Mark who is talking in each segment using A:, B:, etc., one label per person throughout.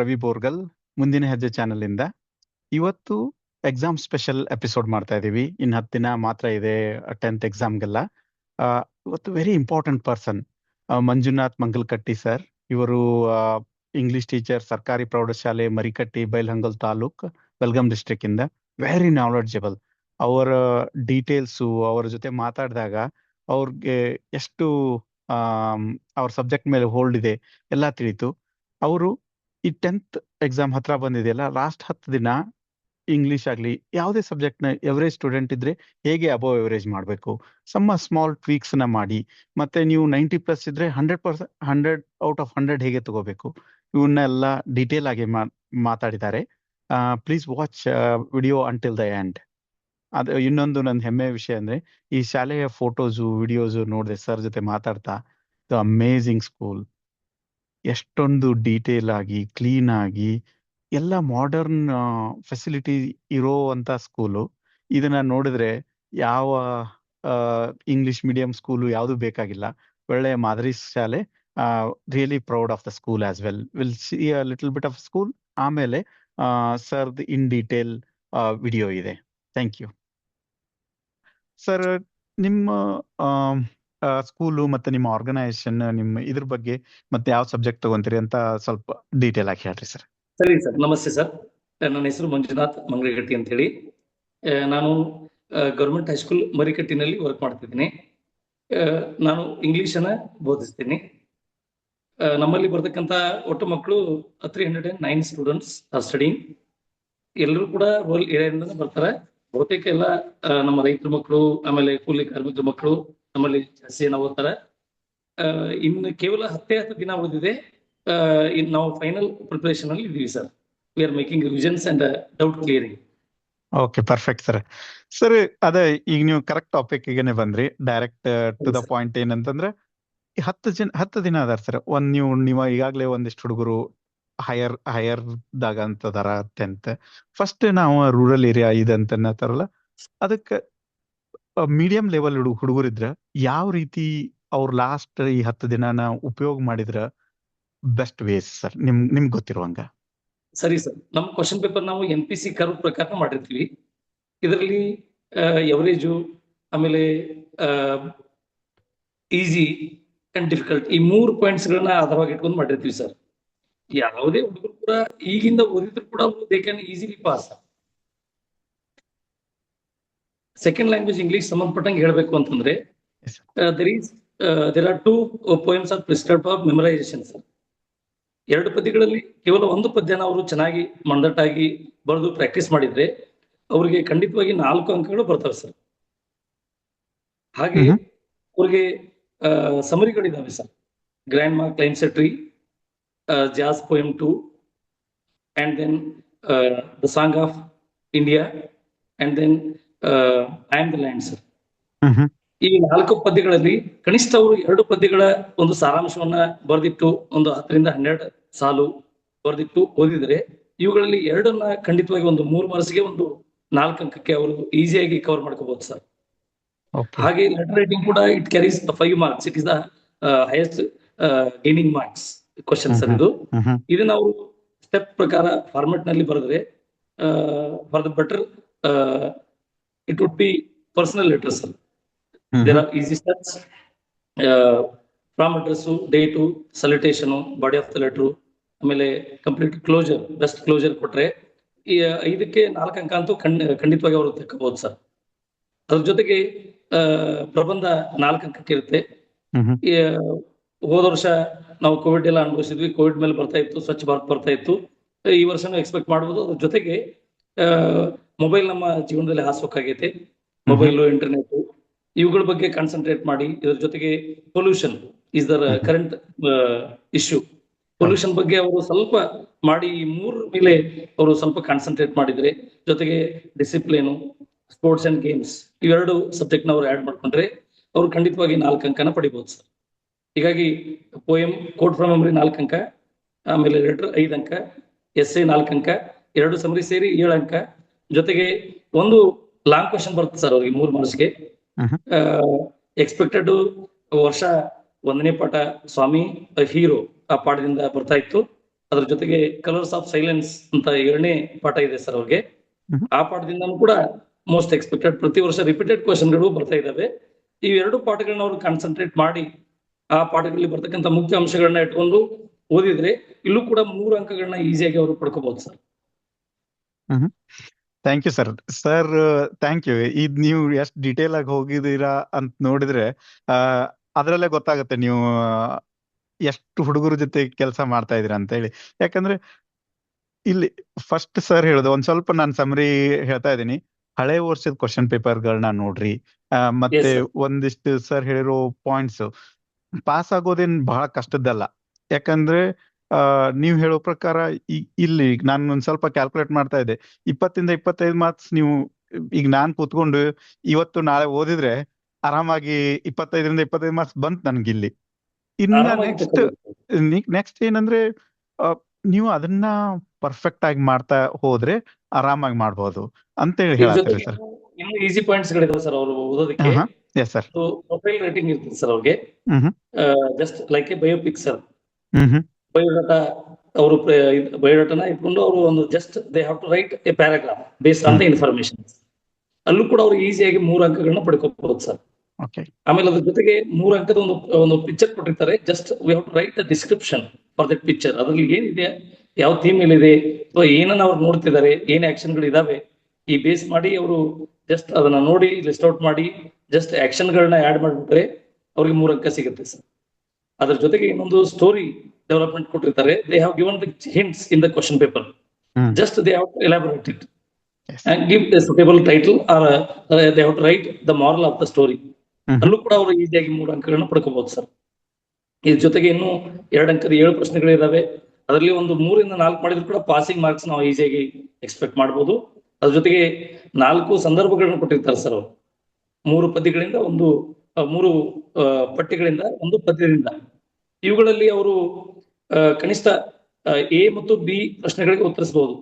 A: ರವಿ ಬೋರ್ಗಲ್ ಮುಂದಿನ ಹೆಜ್ಜೆ ಚಾನೆಲ್ ಇಂದ. ಇವತ್ತು ಎಕ್ಸಾಮ್ ಸ್ಪೆಷಲ್ ಎಪಿಸೋಡ್ ಮಾಡ್ತಾ ಇದೀವಿ. ಇನ್ ಹತ್ತು ದಿನ ಮಾತ್ರ ಇದೆ ಟೆಂತ್ ಎಕ್ಸಾಮ್ಗೆಲ್ಲ ಇವತ್ತು very important person Manjunath Mangalkatti sir ಇವರು ಇಂಗ್ಲಿಷ್ ಟೀಚರ್ ಸರ್ಕಾರಿ ಪ್ರೌಢಶಾಲೆ, ಮರಿಕಟ್ಟಿ, ಬೈಲ್ಹಂಗಲ್ ತಾಲೂಕ್ ಬೆಲ್ಗಾಮ್ ಡಿಸ್ಟ್ರಿಕ್ ಇಂದ. ವೆರಿ ನಾಲೆಡ್ಜಬಲ್ ಅವರ ಡೀಟೇಲ್ಸು ಅವರ ಜೊತೆ ಮಾತಾಡಿದಾಗ ಅವ್ರಿಗೆ ಎಷ್ಟು ಅವ್ರ ಸಬ್ಜೆಕ್ಟ್ ಮೇಲೆ ಹೋಲ್ಡ್ ಇದೆ, ಎಲ್ಲ ತಿಳಿತು. ಅವರು ಈ ಟೆಂತ್ ಎಕ್ಸಾಮ್ ಹತ್ರ ಬಂದಿದೆಯಲ್ಲ ಲಾಸ್ಟ್ ಹತ್ತು ದಿನ ಇಂಗ್ಲಿಷ್ ಆಗಲಿ, ಯಾವುದೇ ಸಬ್ಜೆಕ್ಟ್ನ ಎವರೇಜ್ ಸ್ಟೂಡೆಂಟ್ ಇದ್ರೆ ಹೇಗೆ ಅಬೋವ್ ಎವರೇಜ್ ಮಾಡಬೇಕು? ಸಮ್ಮ ಸ್ಮಾಲ್ ಟ್ವೀಕ್ಸ್ನ ಮಾಡಿ, ಮತ್ತೆ ನೀವು ನೈಂಟಿ ಪ್ಲಸ್ ಇದ್ರೆ hundred percent hundred out of hundred ಹೇಗೆ ತಗೋಬೇಕು? ಇವನ್ನೆಲ್ಲ ಡೀಟೇಲ್ ಆಗಿ ಮಾತಾಡಿದ್ದಾರೆ. Please watch video until the end ಅದು, ಇನ್ನೊಂದು ನನ್ನ ಹೆಮ್ಮೆ ವಿಷಯ ಅಂದ್ರೆ, ಈ ಶಾಲೆಯ ಫೋಟೋಸು ವಿಡಿಯೋಸು ನೋಡಿದೆ ಸರ್ ಜೊತೆ ಮಾತಾಡ್ತಾ ದ ಅಮೇಝಿಂಗ್ ಸ್ಕೂಲ್ ಎಷ್ಟೊಂದು ಡೀಟೇಲ್ ಆಗಿ ಕ್ಲೀನ್ ಆಗಿ, ಎಲ್ಲ ಮಾಡರ್ನ್ ಫೆಸಿಲಿಟಿ ಇರೋವಂತ ಸ್ಕೂಲು ಇದನ್ನ ನೋಡಿದ್ರೆ ಯಾವ ಇಂಗ್ಲಿಷ್ ಮೀಡಿಯಂ ಸ್ಕೂಲು ಯಾವುದು ಬೇಕಾಗಿಲ್ಲ. ಒಳ್ಳೆಯ ಮಾದರಿ ಶಾಲೆ really proud of the school as well will see little bit of school ಆಮೇಲೆ ಸರ್ ಇನ್ ಡೀಟೇಲ್ ವಿಡಿಯೋ ಇದೆ. ಥ್ಯಾಂಕ್ ಯು ಸರ್ ನಿಮ್ಮ ಸ್ಕೂಲು ಮತ್ತೆ ನಿಮ್ಮ ಆರ್ಗನೈಸೇಷನ್ ನಿಮ್ಮ ಇದ್ರ ಬಗ್ಗೆ ಮತ್ತೆ ಯಾವ ಸಬ್ಜೆಕ್ಟ್ ತಗೊಂತೀರಿ ಅಂತ ಸ್ವಲ್ಪ ಡೀಟೇಲ್ ಆಗಿ ಹೇಳ್ರಿ ಸರ್
B: ಸರಿ ಸರ್ ನಮಸ್ತೆ ಸರ್ ನನ್ನ ಹೆಸರು ಮಂಜುನಾಥ್ ಮಂಗಳಗಟ್ಟಿ ಅಂತ ಹೇಳಿ. ನಾನು ಗೌರ್ಮೆಂಟ್ ಹೈಸ್ಕೂಲ್ ಮರಿಕಟ್ಟಿನಲ್ಲಿ ವರ್ಕ್ ಮಾಡ್ತಿದ್ದೀನಿ. ನಾನು ಇಂಗ್ಲಿಷ್ ಅನ್ನ ಬೋಧಿಸ್ತೀನಿ. ನಮ್ಮಲ್ಲಿ ಬರ್ತಕ್ಕಂಥ ಒಟ್ಟು ಮಕ್ಕಳು three hundred and nine students are studying ಎಲ್ಲರೂ ಕೂಡ ರೂರಲ್ ಏರಿಯಾದಿಂದ ಬರ್ತಾರೆ. ಬಹುತೇಕ ಎಲ್ಲ ನಮ್ಮ ರೈತರ ಮಕ್ಕಳು, ಆಮೇಲೆ ಕೂಲಿ ಕಾರ್ಮಿಕರ ಮಕ್ಕಳು ನಮ್ಮಲ್ಲಿ ಜಾಸ್ತಿ ಜನ ಓದ್ತಾರೆ ಇನ್ನು ಕೇವಲ ಹತ್ತೇ ಹತ್ತು ದಿನ ಉಳಿದಿದೆ. ನಾವು ಫೈನಲ್ ಪ್ರಿಪರೇಷನ್ ಅಲ್ಲಿ ಇದೀವಿ sir we are making revisions and doubt clearing
A: okay perfect sir sir ಅದೇ ಈಗ ನೀವು ಕರೆಕ್ಟ್ ಟಾಪಿಕ್ ಈಗನೆ ಬಂದ್ರಿ. ಡೈರೆಕ್ಟ್ ಟು ದ ಪಾಯಿಂಟ್ ಏನಂತಂದ್ರೆ ಹತ್ತು ಜನ ಹತ್ತು ದಿನ ಅದಾರ ಸರ್ ಒಂದ್ ನೀವು ನೀವು ಈಗಾಗಲೇ ಒಂದಿಷ್ಟು ಹುಡುಗರು ಹೈಯರ್ ಹೈಯರ್ ದಾಗ ಅಂತದಾರ ಟೆಂತ್ ಫಸ್ಟ್ ನಾವು ರೂರಲ್ ಏರಿಯಾ ಇದೆ ಅಂತ ಅನ್ನತಾರಲ್ಲ ಅದಕ್ಕೆ ಮೀಡಿಯಂ ಲೆವೆಲ್ ಹುಡುಗರಿದ್ರ ಯಾವ ರೀತಿ ಅವ್ರ ಲಾಸ್ಟ್ ಈ ಹತ್ತು ದಿನನ ಉಪಯೋಗ ಮಾಡಿದ್ರ ಬೆಸ್ಟ್ ವೇಸ್ ಸರ್? ನಿಮ್, ನಿಮ್ಗೆ ಗೊತ್ತಿರುವಂಗ.
B: ಸರಿ ಸರ್. ನಮ್ಮ ಕ್ವಶನ್ ಪೇಪರ್ ನಾವು ಎನ್ ಪಿ ಸಿ ಕರ್ವ್ ಪ್ರಕಾರ ಮಾಡಿರ್ತೀವಿ. ಇದರಲ್ಲಿ ಎವರೇಜು ಆಮೇಲೆ ಈಸಿ ಅಂಡ್ ಡಿಫಿಕಲ್ಟ್ ಈ ಮೂರು ಪಾಯಿಂಟ್ಸ್ ಗಳನ್ನ ಆಧಾರವಾಗಿ ಇಟ್ಕೊಂಡು ಮಾಡಿರ್ತೀವಿ ಸರ್. ಯಾವುದೇ ಹುಡುಗರು ಕೂಡ ಈಗಿಂದ ಓದಿದ್ರು ಕೂಡ they can easily pass second language English ಸಂಬಂಧಪಟ್ಟಂಗೆ ಹೇಳಬೇಕು ಅಂತಂದ್ರೆ there is there are two poems of prescribe for memorisation sir ಎರಡು ಪದ್ಯಗಳಲ್ಲಿ ಕೇವಲ ಒಂದು ಪದ್ಯನ ಅವರು ಚೆನ್ನಾಗಿ ಮಂದಟ್ಟಾಗಿ ಬರೆದು ಪ್ರಾಕ್ಟೀಸ್ ಮಾಡಿದ್ರೆ ಅವ್ರಿಗೆ ಖಂಡಿತವಾಗಿ ನಾಲ್ಕು ಅಂಕಗಳು ಬರ್ತವೆ ಸರ್ ಹಾಗೆ ಅವ್ರಿಗೆ ಸಮರಿಗಳಿದಾವೆ sir grandma climbs a tree that's poem two and then the song of India and then I am the land sir ಈ ನಾಲ್ಕು ಪದ್ಯಗಳಲ್ಲಿ ಕನಿಷ್ಠ ಅವರು ಎರಡು ಪದ್ಯಗಳ ಒಂದು ಸಾರಾಂಶವನ್ನ ಬರೆದಿಟ್ಟು ಒಂದು ಹತ್ತರಿಂದ ಹನ್ನೆರಡು ಸಾಲು ಬರೆದಿಟ್ಟು ಓದಿದ್ರೆ ಇವುಗಳಲ್ಲಿ ಎರಡನ್ನ ಖಂಡಿತವಾಗಿ ಒಂದು ಮೂರು ಮಾರ್ಸ್ಗೆ ಒಂದು ನಾಲ್ಕು ಅಂಕಕ್ಕೆ ಅವರು ಈಸಿಯಾಗಿ ಕವರ್ ಮಾಡ್ಕೋಬಹುದು ಸರ್ ಹಾಗೆ ಲೆಟರ್ ರೈಟಿಂಗ್ ಕೂಡ it carries five marks it is the highest gaining marks question sir ಇದು. ಇದನ್ನ ಅವರು ಸ್ಟೆಪ್ ಪ್ರಕಾರ ಫಾರ್ಮೆಟ್ನಲ್ಲಿ ಬರೆದ್ರೆ for the better it would be personal letter sir there are easy steps from address date salutation body of the letter ಆಮೇಲೆ complete closure best closure ಕೊಟ್ರೆ ಈ ಐದಕ್ಕೆ ನಾಲ್ಕು ಅಂಕ ಅಂತೂ ಖಂಡಿತವಾಗಿ ಅವರು ತೆಕ್ಕಬಹುದು ಸರ್ ಅದ್ರ ಜೊತೆಗೆ ಪ್ರಬಂಧ ನಾಲ್ಕು ಅಂಕಕ್ಕೆ ಇರುತ್ತೆ. ಹೋದ ವರ್ಷ ನಾವು ಕೋವಿಡ್ ಎಲ್ಲ ಅನುಭವಿಸಿದ್ವಿ. ಕೋವಿಡ್ ಮೇಲೆ ಬರ್ತಾ ಇತ್ತು ಸ್ವಚ್ಛ ಭಾರತ್ ಬರ್ತಾ ಇತ್ತು. ಈ ವರ್ಷನೂ ಎಕ್ಸ್ಪೆಕ್ಟ್ ಮಾಡ್ಬೋದು. ಅದ್ರ ಜೊತೆಗೆ ಮೊಬೈಲ್ ನಮ್ಮ ಜೀವನದಲ್ಲಿ ಹಾಸೋಕಾಗೈತೆ ಮೊಬೈಲು ಇಂಟರ್ನೆಟ್ ಇವುಗಳ ಬಗ್ಗೆ ಕಾನ್ಸಂಟ್ರೇಟ್ ಮಾಡಿ ಇದ್ರ ಜೊತೆಗೆ pollution is the current issue pollution ಬಗ್ಗೆ ಅವರು ಸ್ವಲ್ಪ ಮಾಡಿ ಈ ಮೂರ್ ಮೇಲೆ ಅವರು ಸ್ವಲ್ಪ ಕಾನ್ಸಂಟ್ರೇಟ್ ಮಾಡಿದ್ರೆ ಜೊತೆಗೆ ಡಿಸಿಪ್ಲಿನು ಸ್ಪೋರ್ಟ್ಸ್ ಅಂಡ್ ಗೇಮ್ಸ್ ಇವೆರಡು ಸಬ್ಜೆಕ್ಟ್ನ ಅವ್ರು ಆಡ್ ಮಾಡ್ಕೊಂಡ್ರೆ ಅವ್ರು ಖಂಡಿತವಾಗಿ ನಾಲ್ಕು ಅಂಕನ ಪಡಿಬಹುದು ಸರ್. ಹೀಗಾಗಿ ಪೋಯಂ ಕೋಟ್ ಫ್ರಮ್ ಮೆಮರಿ ನಾಲ್ಕು ಅಂಕ ಆಮೇಲೆ ಲೆಟರ್ ಐದು ಅಂಕ ಎಸ್ ಎ ನಾಲ್ಕು ಅಂಕ ಎರಡು ಸಮರಿ ಸೇರಿ ಏಳು ಅಂಕ ಜೊತೆಗೆ ಒಂದು ಲಾಂಗ್ ಕ್ವಶನ್ ಬರುತ್ತೆ ಸರ್ ಅವ್ರಿಗೆ ಮೂರು ಮನಸ್ಸಿಗೆ. ಎಕ್ಸ್ಪೆಕ್ಟೆಡ್ ವರ್ಷ ಒಂದನೇ ಪಾಠ ಸ್ವಾಮಿ ಹೀರೋ ಆ ಪಾಠದಿಂದ ಬರ್ತಾ ಇತ್ತು. ಅದ್ರ ಜೊತೆಗೆ ಕಲರ್ಸ್ ಆಫ್ ಸೈಲೆನ್ಸ್ ಅಂತ ಎರಡನೇ ಪಾಠ ಇದೆ ಸರ್ ಅವ್ರಿಗೆ. ಆ ಪಾಠದಿಂದನೂ ಕೂಡ ಮೋಸ್ಟ್ ಎಕ್ಸ್ಪೆಕ್ಟೆಡ್ ಪ್ರತಿ ವರ್ಷ ರಿಪೀಟೆಡ್ ಕ್ವಶನ್ಗಳು ಬರ್ತಾ ಇದ್ದಾವೆ ಈ ಎರಡು ಪಾಠಗಳನ್ನ ಅವರು ಕಾನ್ಸಂಟ್ರೇಟ್ ಮಾಡಿ ಆ ಪಾಠಗಳಲ್ಲಿ ಬರ್ತಕ್ಕಂಥ ಮುಖ್ಯ ಅಂಶಗಳನ್ನ ಇಟ್ಕೊಂಡು ಓದಿದ್ರೆ ಇಲ್ಲೂ ಕೂಡ ಮೂರು ಅಂಕಗಳನ್ನ ಈಸಿಯಾಗಿ ಅವರು ಪಡ್ಕೋಬಹುದು sir
A: thank you sir sir thank you ಇದ್ ನೀವು ಎಷ್ಟು ಡಿಟೇಲ್ ಆಗಿ ಹೋಗಿದ್ದೀರಾ ಅಂತ ನೋಡಿದ್ರೆ ಅದ್ರಲ್ಲೇ ಗೊತ್ತಾಗುತ್ತೆ ನೀವು ಎಷ್ಟು ಹುಡುಗರ ಜೊತೆ ಕೆಲಸ ಮಾಡ್ತಾ ಇದೀರಾ ಅಂತ ಹೇಳಿ ಯಾಕಂದ್ರೆ ಇಲ್ಲಿ ಫಸ್ಟ್ ಸರ್ ಹೇಳುದು ಒಂದ್ ಸ್ವಲ್ಪ ನಾನು ಸಮರಿ ಹೇಳ್ತಾ ಇದ್ದೀನಿ. ಹಳೆ ವರ್ಷದ ಕ್ವಶನ್ ಪೇಪರ್ಗಳನ್ನ ನೋಡ್ರಿ. ಆ, ಮತ್ತೆ. ಒಂದಿಷ್ಟು ಸರ್ ಹೇಳಿರೋ ಪಾಯಿಂಟ್ಸ್ ಪಾಸ್ ಆಗೋದೇನ್ ಬಹಳ ಕಷ್ಟದ್ದಲ್ಲ. ಯಾಕಂದ್ರೆ ನೀವ್ ಹೇಳೋ ಪ್ರಕಾರ ಇಲ್ಲಿ ನಾನು ಒಂದ್ ಸ್ವಲ್ಪ ಕ್ಯಾಲ್ಕುಲೇಟ್ ಮಾಡ್ತಾ ಇದ್ದೆ. ಇಪ್ಪತ್ತಿಂದ ಇಪ್ಪತ್ತೈದು ಮಾರ್ಕ್ಸ್ ನೀವು ಈಗ ನಾನ್ ಕೂತ್ಕೊಂಡು ಇವತ್ತು ನಾಳೆ ಓದಿದ್ರೆ ಆರಾಮಾಗಿ ಇಪ್ಪತ್ತೈದರಿಂದ ಇಪ್ಪತ್ತೈದು ಮಾರ್ಕ್ಸ್ ಬಂತ್ ನನ್ಗಿಲ್ಲಿ. ಇನ್ನ ನೆಕ್ಸ್ಟ್ ನೆಕ್ಸ್ಟ್ ಏನಂದ್ರೆ ನೀವು ಅದನ್ನ ಪರ್ಫೆಕ್ಟ್ ಆಗಿ ಮಾಡ್ತಾ ಹೋದ್ರೆ ಆರಾಮಾಗಿ ಮಾಡಬಹುದು ಅಂತ ಹೇಳಿ
B: ಹೇಳ್ತೀರಿ
A: ಸರ್.
B: ಇನ್ನು ಈಸಿ ಪಾಯಿಂಟ್ಸ್ ಗಳಿದಾವೆ ಸರ್ ಅವರು ಓದೋದಕ್ಕೆ.
A: ಎಸ್ ಸರ್
B: ಪ್ರೊಫೈಲ್ ರೇಟಿಂಗ್ ಇರ್ತದೆ ಸರ್ ಅವ್ರಿಗೆ. Just like a biopic sir.
A: Hmm hmm.
B: Biodata ಅವರು ಬಯೋಡಾಟನ ಇಟ್ಕೊಂಡು ಅವರು ಒಂದು just they have to write a paragraph based on the information ಅಲ್ಲೂ ಕೂಡ ಅವರು ಈಸಿಯಾಗಿ ಮೂರು ಅಂಕಗಳನ್ನ ಪಡ್ಕೋಬಹುದು ಸರ್. ಆಮೇಲೆ ಅದ್ರ ಜೊತೆಗೆ ಮೂರು ಅಂಕದ ಒಂದು ಒಂದು ಪಿಕ್ಚರ್ ಕೊಟ್ಟಿರ್ತಾರೆ. Just we have to write the description for that picture ಅದ್ರಲ್ಲಿ ಏನಿದೆ? ಯಾವ ಥೀಮ್ ಇದೆ ಅಥವಾ ಏನನ್ನ ಅವ್ರು ನೋಡ್ತಿದ್ದಾರೆ? ಏನ್ ಆಕ್ಷನ್ಗಳು ಇದಾವೆ? ಈ ಬೇಸ್ ಮಾಡಿ ಅವರು ಜಸ್ಟ್ ಅದನ್ನ ನೋಡಿ ಲಿಸ್ಟ್ ಔಟ್ ಮಾಡಿ ಜಸ್ಟ್ ಆಕ್ಷನ್ ಗಳನ್ನ ಆಡ್ ಮಾಡ್ಬಿಟ್ರೆ ಅವ್ರಿಗೆ ಮೂರು ಅಂಕ ಸಿಗುತ್ತೆ ಸರ್. ಅದ್ರ ಜೊತೆಗೆ ಇನ್ನೊಂದು ಸ್ಟೋರಿ ಡೆವಲಪ್ಮೆಂಟ್ ಕೊಟ್ಟಿರ್ತಾರೆ. They have given the hints in the question paper just they have elaborate it
A: and
B: give give suitable title or they have to write the moral of the.
A: Hmm.
B: ಅಲ್ಲೂ ಕೂಡ ಅವರು ಈಸಿಯಾಗಿ ಮೂರು ಅಂಕಗಳನ್ನ ಪಡ್ಕೋಬಹುದು sir. ಇದ್ರ ಜೊತೆಗೆ ಇನ್ನು ಎರಡು ಅಂಕದ ಏಳು ಪ್ರಶ್ನೆಗಳಿದಾವೆ ಅದರಲ್ಲಿ ಒಂದು ಮೂರಿಂದ ನಾಲ್ಕು ಮಾಡಿದ್ರು ಕೂಡ ಪಾಸಿಂಗ್ ಮಾರ್ಕ್ಸ್ ನಾವು ಈಸಿಯಾಗಿ ಎಕ್ಸ್ಪೆಕ್ಟ್ ಮಾಡಬಹುದು ಅದ್ರ ಜೊತೆಗೆ ನಾಲ್ಕು ಸಂದರ್ಭಗಳನ್ನು ಕೊಟ್ಟಿರ್ತಾರೆ ಸರ್ ಅವರು. ಮೂರು ಪದ್ಯಗಳಿಂದ ಒಂದು ಮೂರು ಪಟ್ಟಿಗಳಿಂದ ಒಂದು ಪದ್ಯದಿಂದ. ಇವುಗಳಲ್ಲಿ ಅವರು ಕನಿಷ್ಠ ಎ ಮತ್ತು ಬಿ ಪ್ರಶ್ನೆಗಳಿಗೆ ಉತ್ತರಿಸಬಹುದು.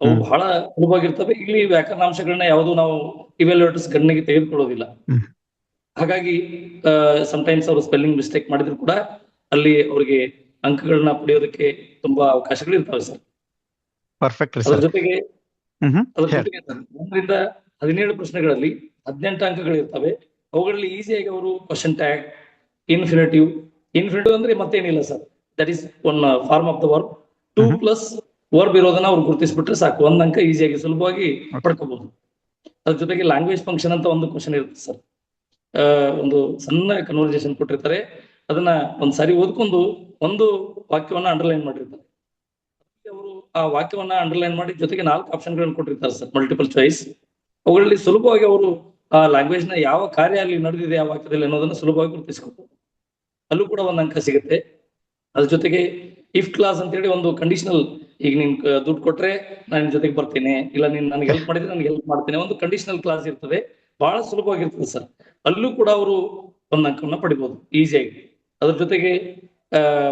B: ಅವು. ಬಹಳ ಸುಲಭವಾಗಿರ್ತವೆ. ಇಲ್ಲಿ ವ್ಯಾಕರಣಾಂಶಗಳನ್ನ ಯಾವುದು ನಾವು ಇವೆಲ್ಯೂಟರ್ಸ್ ಗಣನೆಗೆ ತೆಗೆದುಕೊಳ್ಳೋದಿಲ್ಲ. ಹಾಗಾಗಿ ಸಮಟೈಮ್ಸ್ ಅವರು ಸ್ಪೆಲ್ಲಿಂಗ್ ಮಿಸ್ಟೇಕ್ ಮಾಡಿದ್ರು ಕೂಡ ಅಲ್ಲಿ ಅವರಿಗೆ ಅಂಕಗಳನ್ನ ಪಡೆಯೋದಕ್ಕೆ ತುಂಬಾ ಅವಕಾಶಗಳು ಇರ್ತವೆ ಸರ್.
A: ಪರ್ಫೆಕ್ಟ್ ರೀ ಸರ್.
B: ಜೊತೆಗೆ ಅದರ ಜೊತೆಗೆ ಒಂದರಿಂದ ಹದಿನೇಳು ಪ್ರಶ್ನೆಗಳಲ್ಲಿ ಹದಿನೆಂಟು ಅಂಕಗಳಿರ್ತವೆ ಅವುಗಳಲ್ಲಿ ಈಸಿಯಾಗಿ ಅವರು ಕ್ವಶನ್ ಟ್ಯಾಗ್ ಇನ್ಫಿನಿಟಿವ್ ಇನ್ಫಿನಿಟಿವ್ ಅಂದ್ರೆ ಮತ್ತೇನಿಲ್ಲ sir. That is one form of the verb to. Plus verb ಇರೋದನ್ನ ಅವ್ರು ಗುರುತಿಸ್ಬಿಟ್ರೆ ಸಾಕು. ಒಂದ್ ಅಂಕ ಈಸಿಯಾಗಿ ಸುಲಭವಾಗಿ. ಪಡ್ಕೋಬಹುದು. ಅದ್ರ ಜೊತೆಗೆ ಲ್ಯಾಂಗ್ವೇಜ್ ಫಂಕ್ಷನ್ ಅಂತ ಒಂದು ಕ್ವಶನ್ ಇರುತ್ತೆ ಸರ್. ಒಂದು ಸಣ್ಣ ಕನ್ವರ್ಜೇಷನ್ ಕೊಟ್ಟಿರ್ತಾರೆ. ಅದನ್ನ ಒಂದ್ ಸಾರಿ ಓದ್ಕೊಂಡು ಒಂದು ವಾಕ್ಯವನ್ನ ಅಂಡರ್ಲೈನ್ ಮಾಡಿರ್ತಾರೆ. ಅವರು ಆ ವಾಕ್ಯವನ್ನ ಅಂಡರ್ಲೈನ್ ಮಾಡಿ ಜೊತೆಗೆ ನಾಲ್ಕು ಆಪ್ಷನ್ಗಳನ್ನು ಕೊಟ್ಟಿರ್ತಾರೆ ಸರ್ ಮಲ್ಟಿಪಲ್ ಚಾಯ್ಸ್ ಅವುಗಳಲ್ಲಿ ಸುಲಭವಾಗಿ ಅವರು ಆ ಲ್ಯಾಂಗ್ವೇಜ್ನ ಯಾವ ಕಾರ್ಯ ಅಲ್ಲಿ ನಡೆದಿದೆ ಆ ವಾಕ್ಯದಲ್ಲಿ ಅನ್ನೋದನ್ನ ಸುಲಭವಾಗಿ ಗುರುತಿಸ್ಕೋಬಹುದು ಅಲ್ಲೂ ಕೂಡ ಒಂದು ಅಂಕ ಸಿಗುತ್ತೆ. ಅದ್ರ ಜೊತೆಗೆ ಇಫ್ ಕ್ಲಾಸ್ ಅಂತ ಹೇಳಿ ಒಂದು ಕಂಡೀಷನಲ್ ಈಗ ನಿನ್ ದುಡ್ಡು ಕೊಟ್ರೆ ನಾನು ನಿನ್ ಜೊತೆಗೆ ಬರ್ತೇನೆ ಇಲ್ಲ ನೀನ್ ನನಗೆ ಹೆಲ್ಪ್ ಮಾಡಿದ್ರೆ ನನಗೆ ಹೆಲ್ಪ್ ಮಾಡ್ತೇನೆ ಒಂದು ಕಂಡೀಷನಲ್ ಕ್ಲಾಸ್ ಇರ್ತದೆ. ಬಹಳ ಸುಲಭವಾಗಿರ್ತದೆ ಸರ್. ಅಲ್ಲೂ ಕೂಡ ಅವರು ಒಂದು ಅಂಕವನ್ನ ಪಡಿಬಹುದು ಈಸಿಯಾಗಿ ಅದ್ರ ಜೊತೆಗೆ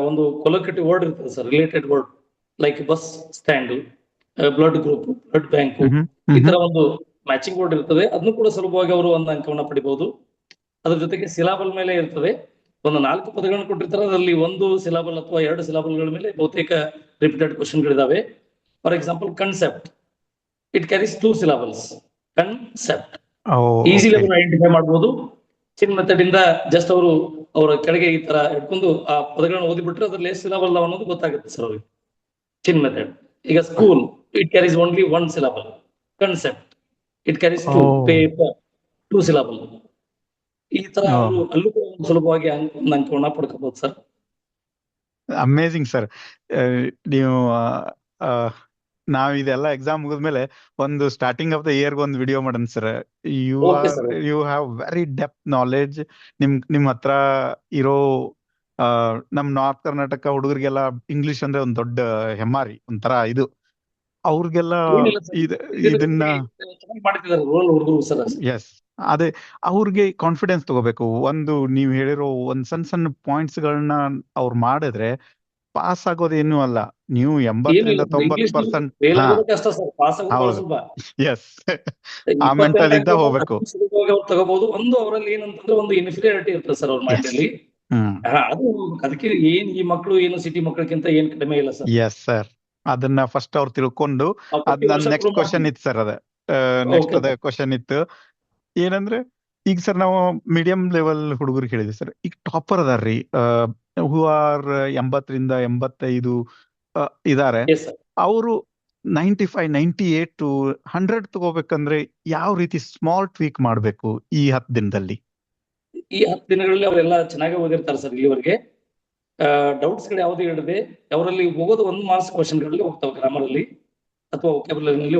B: ಒಂದು ಕೊಲೋಕೇಟಿವ್ ವರ್ಡ್ ಇರ್ತದೆ sir related word like bus stand blood group blood bank ಈ ತರ ಒಂದು ಮ್ಯಾಚಿಂಗ್ ವರ್ಡ್ ಇರ್ತದೆ. ಅದನ್ನು ಕೂಡ ಸುಲಭವಾಗಿ ಅವರು ಒಂದು ಅಂಕವನ್ನ ಪಡಿಬಹುದು ಅದ್ರ ಜೊತೆಗೆ ಸಿಲಾಬಲ್ ಮೇಲೆ ಇರ್ತದೆ. ಒಂದು ನಾಲ್ಕು ಪದಗಳನ್ನು ಕೊಟ್ಟಿರ್ತಾರೆ. ಅದರಲ್ಲಿ ಒಂದು ಸಿಲಾಬಲ್ ಅಥವಾ ಎರಡು ಸಿಲಾಬಲ್ಗಳ ಮೇಲೆ ಬಹುತೇಕ repeated ಕ್ವಶನ್ಗಳಿದಾವೆ for example concept it carries two syllables concept easily ಅದನ್ನು ಐಡೆಂಟಿಫೈ ಮಾಡಬಹುದು ಚಿನ್ ಮೆಥಡ್ ಇಂದ ಜಸ್ಟ್ ಅವರು ಅವರ ಕೆಳಗೆ ಈ ತರ ಇಟ್ಕೊಂಡು ಆ ಪದಗಳನ್ನು ಓದಿಬಿಟ್ರೆ ಅದ್ರಲ್ಲಿ ಎಷ್ಟು ಸಿಲಾಬಲ್ ಅನ್ನೋದು ಗೊತ್ತಾಗುತ್ತೆ ಸರ್ ಅವ್ರಿಗೆ. ಚಿನ್ ಮೆಥಡ್ ಈಗ school it carries only one syllable concept it carries two. Paper two syllable ಈ ತರ. ಅವರು ಅಲ್ಲೂ ಕೂಡ ಒಂದು ಸುಲಭವಾಗಿ ನಾನು ಪಡ್ಕೋಬಹುದು ಸರ್.
A: ಅಮೇಝಿಂಗ್ ಸರ್ ನೀವು ನಾವ್ ಇದೆಲ್ಲ ಎಕ್ಸಾಮ್ ಮುಗಿದ್ಮೇಲೆ ಒಂದು ಸ್ಟಾರ್ಟಿಂಗ್ ಆಫ್ ದ ಇಯರ್ ಒಂದು ವಿಡಿಯೋ ಮಾಡೋಣ sir you are you have very deep knowledge ನಿಮ್ ನಿಮ್ ಹತ್ರ ಇರೋ ನಮ್ ನಾರ್ತ್ ಕರ್ನಾಟಕ ಹುಡುಗರಿಗೆಲ್ಲ ಇಂಗ್ಲಿಷ್ ಅಂದ್ರೆ ಒಂದ್ ದೊಡ್ಡ ಹೆಮ್ಮಾರಿ ಒಂಥರ ಇದು. ಅವ್ರಿಗೆಲ್ಲ ಇದನ್ನ ಎಸ್ ಅದೇ ಅವ್ರಿಗೆ ಕಾನ್ಫಿಡೆನ್ಸ್ ತಗೋಬೇಕು. ಒಂದು ನೀವು ಹೇಳಿರೋ ಒಂದ್ ಸಣ್ಣ ಸಣ್ಣ ಪಾಯಿಂಟ್ಸ್ ಗಳನ್ನ ಅವ್ರು ಮಾಡಿದ್ರೆ ಪಾಸ್ ಆಗೋದೇನು ಅಲ್ಲ. ನೀವು ಎಂಬತ್ತರಿಂದ ತೊಂಬತ್ತು ಪರ್ಸೆಂಟ್. ಎಸ್ ಆ ಮೆಂಟಲ್ ಇಂದ ಹೋಗ್ಬೇಕು.
B: ತಗೋಬಹುದು ಒಂದು ಅವರಲ್ಲಿ ಏನಂತಂದ್ರೆ ಒಂದು ಇನ್ಫೀರಿಯಾರಿಟಿ ಇರ್ತದೆ ಸರ್ ಅವ್ರ ಮೈಂಡ್ ಅಲ್ಲಿ.
A: ಹ್ಮ್.
B: ಹಾ ಅದು ಅದಕ್ಕೆ ಏನ್ ಈ ಮಕ್ಕಳು ಏನು ಸಿಟಿ ಮಕ್ಕಳಿಗಿಂತ ಏನ್ ಕಡಿಮೆ ಇಲ್ಲ ಸರ್.
A: ಎಸ್ ಸರ್ ಅದನ್ನ ಫಸ್ಟ್ ಅವ್ರು ತಿಳ್ಕೊಂಡು ಅದ್ ನೆಕ್ಸ್ಟ್ ಕ್ವಶನ್. ಇತ್ತು ಸರ್ ಅದ. ನೆಕ್ಸ್ಟ್ ಅದ ಕ್ವಶನ್ ಇತ್ತು. ಏನಂದ್ರೆ ಈಗ ಸರ್ ನಾವು ಮೀಡಿಯಂ ಲೆವೆಲ್ ಹುಡುಗರಿಗೆ ಹೇಳಿದ್ವಿ ಸರ್ ಈಗ ಟಾಪರ್ ಅದಾರ್ರಿ. ಹೂ ಆರ್ ಎಂಬತ್ತರಿಂದ ಎಂಬತ್ತೈದು ಇದಾರೆ. ಅವರು ninety five ninety eight to hundred ತಗೋಬೇಕಂದ್ರೆ ಯಾವ ರೀತಿ ಸ್ಮಾಲ್ ಟ್ವೀಕ್ ಮಾಡಬೇಕು ಈ ಹತ್ತು ದಿನದಲ್ಲಿ?
B: ಈ ಹತ್ತು ದಿನಗಳಲ್ಲಿ ಅವರೆಲ್ಲ ಚೆನ್ನಾಗಿ ಓದಿರ್ತಾರೆ ಸರ್ ಇಲ್ಲಿವರೆಗೆ. ಡೌಟ್ಸ್ಗಳು ಯಾವ್ದು ಇಡದೆ ಅವರಲ್ಲಿ ಹೋಗೋದು ಒಂದು ಮಾರ್ಕ್ಸ್ ಕ್ವಶನ್ಗಳಲ್ಲಿ ಹೋಗ್ತವೆ ಗ್ರಾಮರ್ ಅಲ್ಲಿ ಅಥವಾ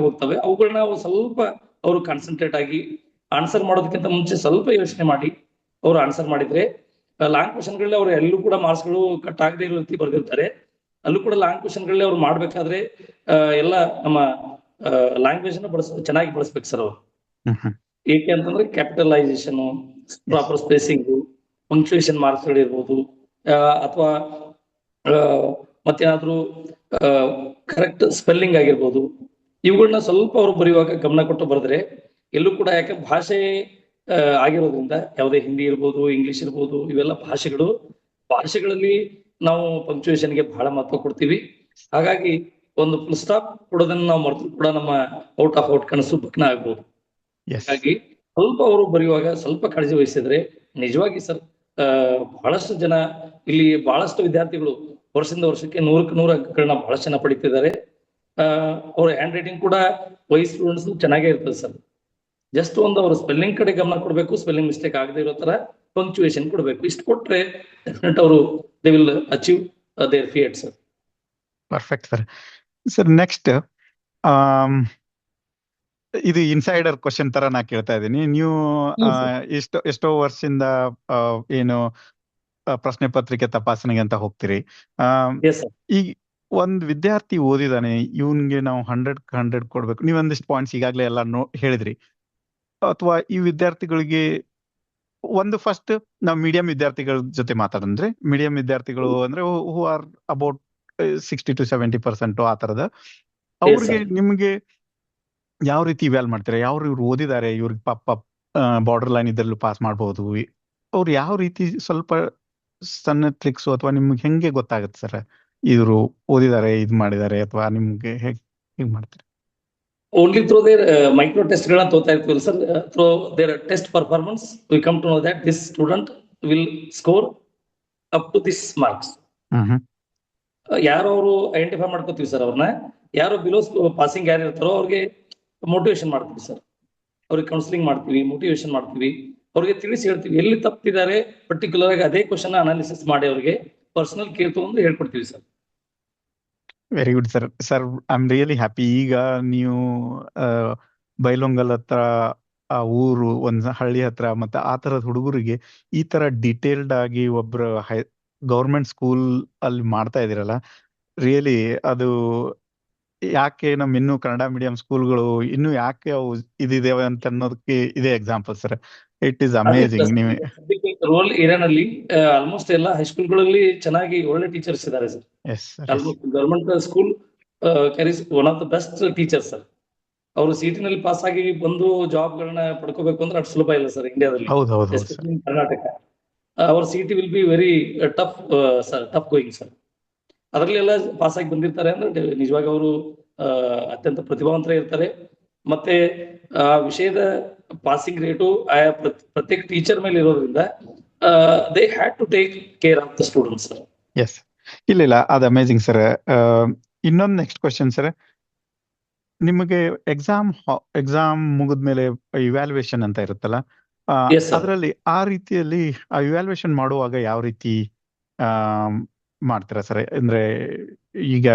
B: ಹೋಗ್ತವೆ. ಅವುಗಳನ್ನ ಸ್ವಲ್ಪ ಅವರು ಕಾನ್ಸಂಟ್ರೇಟ್ ಆಗಿ ಆನ್ಸರ್ ಮಾಡೋದಕ್ಕಿಂತ ಮುಂಚೆ ಸ್ವಲ್ಪ ಯೋಚನೆ ಮಾಡಿ. ಅವರು ಆನ್ಸರ್ ಮಾಡಿದ್ರೆ ಲಾಂಗ್ ಕ್ವಶನ್ಗಳಲ್ಲಿ ಅವರು ಎಲ್ಲೂ ಕೂಡ ಮಾರ್ಕ್ಸ್ಗಳು ಕಟ್ ಆಗದೆ ಇರೋ ರೀತಿ ಬರೆದಿರ್ತಾರೆ. ಅಲ್ಲೂ ಕೂಡ ಲಾಂಗ್ ಕ್ವಶನ್ಗಳಲ್ಲಿ ಅವ್ರು ಮಾಡ್ಬೇಕಾದ್ರೆ ಎಲ್ಲ ನಮ್ಮ ಲ್ಯಾಂಗ್ವೇಜ್ನ ಬಳಸ ಚೆನ್ನಾಗಿ ಬಳಸ್ಬೇಕು ಸರ್ ಅವರು. ಏಕೆ ಅಂತಂದ್ರೆ capitalisation proper spacing punctuation marks ಗಳಿರ್ಬೋದು ಅಥವಾ ಮತ್ತೇನಾದ್ರೂ ಕರೆಕ್ಟ್ ಸ್ಪೆಲ್ಲಿಂಗ್ ಆಗಿರ್ಬೋದು. ಇವುಗಳನ್ನ ಸ್ವಲ್ಪ ಅವ್ರು ಬರೆಯುವಾಗ ಗಮನ ಕೊಟ್ಟು ಬರೆದ್ರೆ ಎಲ್ಲೂ ಕೂಡ ಯಾಕೆ ಭಾಷೆ ಆಗಿರೋದ್ರಿಂದ ಯಾವುದೇ ಹಿಂದಿ ಇರ್ಬೋದು ಇಂಗ್ಲಿಷ್ ಇರ್ಬೋದು ಇವೆಲ್ಲ ಭಾಷೆಗಳು ಭಾಷೆಗಳಲ್ಲಿ ನಾವು ಪಂಕ್ಚುಯೇಷನ್ಗೆ ಗೆ ಬಹಳ ಮಹತ್ವ ಕೊಡ್ತೀವಿ. ಹಾಗಾಗಿ ಒಂದು ಫುಲ್ ಸ್ಟಾಪ್ ಕೊಡೋದನ್ನ ನಾವು ಮರೆತು ಕೂಡ ನಮ್ಮ ಔಟ್ ಆಫ್ ಔಟ್ ಕನಸು ಭಗ್ನ ಆಗ್ಬೋದು. ಹಾಗಾಗಿ ಸ್ವಲ್ಪ ಅವರು ಬರೆಯುವಾಗ ಸ್ವಲ್ಪ ಕಾಳಜಿ ವಹಿಸಿದ್ರೆ ನಿಜವಾಗಿ ಸರ್ ಬಹಳಷ್ಟು ಜನ ಇಲ್ಲಿ ಬಹಳಷ್ಟು ವಿದ್ಯಾರ್ಥಿಗಳು ವರ್ಷದಿಂದ ವರ್ಷಕ್ಕೆ ನೂರಕ್ಕೆ ನೂರ ಅಂಕಗಳನ್ನ ಬಹಳಷ್ಟು ಜನ ಪಡಿತಿದ್ದಾರೆ. ಅವ್ರ ಹ್ಯಾಂಡ್ ರೈಟಿಂಗ್ ಕೂಡ ವೈಸ್ ಸ್ಟೂಡೆಂಟ್ಸ್ ಚೆನ್ನಾಗೇ ಇರ್ತದೆ ಸರ್. ಜಸ್ಟ್ ಒಂದು ಅವರು ಸ್ಪೆಲ್ಲಿಂಗ್ ಕಡೆ ಗಮನ ಕೊಡಬೇಕು ಸ್ಪೆಲ್ಲಿಂಗ್ ಮಿಸ್ಟೇಕ್ ಆಗದೆ ಇರೋ ತರ ಪಂಕ್ಚುಯೇಷನ್ ಕೊಡಬೇಕು. ಇಷ್ಟು ಕೊಟ್ರೆ ಡೆಫಿನೆಟ್ ಅವರು they will achieve their feat sir
A: perfect sir sir next ಇದು ಇನ್ಸೈಡರ್ ಕ್ವಶನ್ ತರ ನಾ ಕೇಳ್ತಾ ಇದ್ದೀನಿ. ನೀವು ಎಷ್ಟೋ ಎಷ್ಟೋ ವರ್ಷದಿಂದ ಆ, ಏನು ಪ್ರಶ್ನೆ ಪತ್ರಿಕೆ ತಪಾಸಣೆಗೆ ಅಂತ ಹೋಗ್ತೀರಿ. ಈಗ ಒಂದ್ ವಿದ್ಯಾರ್ಥಿ ಓದಿದಾನೆ ಇವನ್ಗೆ ನಾವು ಹಂಡ್ರೆಡ್ ಹಂಡ್ರೆಡ್ ಕೊಡ್ಬೇಕು. ನೀವು ಒಂದಿಷ್ಟು ಪಾಯಿಂಟ್ಸ್ ಈಗಾಗಲೇ ಎಲ್ಲ ನೋ ಹೇಳಿದ್ರಿ. ಅಥವಾ ಈ ವಿದ್ಯಾರ್ಥಿಗಳಿಗೆ ಒಂದು ಫಸ್ಟ್ ನಾವು ಮೀಡಿಯಂ ವಿದ್ಯಾರ್ಥಿಗಳ ಜೊತೆ ಮಾತಾಡಂದ್ರೆ ಮೀಡಿಯಂ ವಿದ್ಯಾರ್ಥಿಗಳು ಅಂದ್ರೆ who are about sixty to seventy percent ಆ ತರದ. ಅವ್ರಿಗೆ ನಿಮ್ಗೆ ಯಾವ ರೀತಿ ಇವ್ಯಾಲ್ ಮಾಡ್ತಾರೆ? ಯಾವ ಇವ್ರು ಓದಿದ್ದಾರೆ? ಇವ್ರಿಗೆ ಪಾಪ ಬಾರ್ಡರ್ ಲೈನ್ ಇದ್ರಲ್ಲೂ ಪಾಸ್ ಮಾಡಬಹುದು ಅವ್ರು ಯಾವ ರೀತಿ ಸ್ವಲ್ಪ ಸಣ್ಣ ಟ್ರಿಕ್ಸ್ ಅಥವಾ ನಿಮ್ಗೆ ಹೆಂಗೆ ಗೊತ್ತಾಗುತ್ತೆ ಸರ್ ಇವರು ಓದಿದ್ದಾರೆ ಇದ್ ಮಾಡಿದ್ದಾರೆ ಅಥವಾ ನಿಮ್ಗೆ ಹೇಗ್ ಹೇಗ್ ಮಾಡ್ತಾರೆ?
B: Only through their micro test ಗಳನ್ನ ತೋತಾ ಇರ್ತೀವಿ sir through their test performance we come to know that this student will score up to this marks ಯಾರು ಅವರು ಐಡೆಂಟಿಫೈ ಮಾಡ್ಕೋತೀವಿ ಸರ್ ಅವ್ರನ್ನ. ಯಾರು ಬಿಲೋ ಪಾಸಿಂಗ್ ಯಾರು ಇರ್ತಾರೋ ಅವ್ರಿಗೆ ಮೋಟಿವೇಶನ್ ಮಾಡ್ತೀವಿ ಸರ್ ಅವ್ರಿಗೆ ಕೌನ್ಸಿಲಿಂಗ್ ಮಾಡ್ತೀವಿ ಮೋಟಿವೇಶನ್ ಮಾಡ್ತೀವಿ. ಅವ್ರಿಗೆ ತಿಳಿಸಿ ಹೇಳ್ತೀವಿ ಎಲ್ಲಿ ತಪ್ಪಿದ್ದಾರೆ ಪರ್ಟಿಕ್ಯುಲರ್ ಆಗಿ ಅದೇ ಕ್ವಶನ್ ಅನಾಲಿಸಿಸ್ ಮಾಡಿ ಅವ್ರಿಗೆ. ಪರ್ಸನಲ್ ಕೇರ್ ತಗೊಂಡು ಹೇಳ್ಕೊಡ್ತೀವಿ sir
A: very good sir sir I am really happy ಈಗ ನೀವು ಬೈಲೊಂಗಲ್ ಹತ್ರ ಆ ಊರು ಒಂದ್ ಹಳ್ಳಿ ಹತ್ರ ಮತ್ತೆ ಆ ತರದ ಹುಡುಗರಿಗೆ ಈ ತರ ಡಿಟೇಲ್ಡ್ ಆಗಿ ಒಬ್ರು ಹೈ ಗೌರ್ಮೆಂಟ್ ಸ್ಕೂಲ್ ಅಲ್ಲಿ ಮಾಡ್ತಾ ಇದೀರಲ್ಲ ರಿಯಲಿ ಅದು ಯಾಕೆ ನಮ್ ಇನ್ನು ಕನ್ನಡ ಮೀಡಿಯಂ ಸ್ಕೂಲ್ಗಳು ಇನ್ನು ಯಾಕೆ ಅವು ಇದಿದಾವೆ ಅಂತ ಅನ್ನೋದಕ್ಕೆ ಇದೇ example sir it is amazing ನೀವು
B: ರೋಲ್ ಏರಿಯಾನಲ್ಲಿ ಆಲ್ಮೋಸ್ಟ್ ಎಲ್ಲ ಹೈಸ್ಕೂಲ್ಗಳಲ್ಲಿ ಚೆನ್ನಾಗಿ ಒಳ್ಳೆ ಟೀಚರ್ಸ್ ಇದ್ದಾರೆ sir almost government school carries one of the best teacher sir ಅವರು ನಲ್ಲಿ ಪಾಸ್ ಆಗಿ ಬಂದು ಜಾಬ್ಗಳನ್ನ ಪಡ್ಕೋಬೇಕು ಅಂದ್ರೆ ಅಷ್ಟು ಸುಲಭ ಇಲ್ಲ ಸರ್ ಇಂಡಿಯಾದಲ್ಲಿ ಕರ್ನಾಟಕ ಅವರ city will be very tough sir tough going sir ಅದರಲ್ಲಿ ಎಲ್ಲ ಪಾಸ್ ಆಗಿ ಬಂದಿರ್ತಾರೆ ಅಂದ್ರೆ ನಿಜವಾಗಿ ಅವರು ಅತ್ಯಂತ ಪ್ರತಿಭಾವಂತರ ಇರ್ತಾರೆ. ಮತ್ತೆ ಆ ವಿಷಯದ ಪಾಸಿಂಗ್ ರೇಟು ಆಯಾ ಪ್ರತ್- ಪ್ರತ್ಯೇಕ ಟೀಚರ್ ಮೇಲೆ ಇರೋದ್ರಿಂದ they had to take care of the students sir
A: ಇಲ್ಲ ಇಲ್ಲ ಅದು ಅಮೇಜಿಂಗ್ ಸರ್. ಇನ್ನೊಂದು ನೆಕ್ಸ್ಟ್ ಕ್ವಶನ್ ಸರ್. ನಿಮಗೆ ಎಕ್ಸಾಮ್ ಎಕ್ಸಾಮ್ ಮುಗಿದ್ಮೇಲೆ ಇವ್ಯಾಲ್ಯೂಯೇಷನ್ ಅಂತ ಇರುತ್ತಲ್ಲ. ಅದರಲ್ಲಿ ಆ ರೀತಿಯಲ್ಲಿ ಆ ಇವ್ಯಾಲ್ಯೂಯೇಷನ್ ಮಾಡುವಾಗ ಯಾವ ರೀತಿ ಆ, ಮಾಡ್ತೀರಾ ಸರ್? ಅಂದ್ರೆ ಈಗ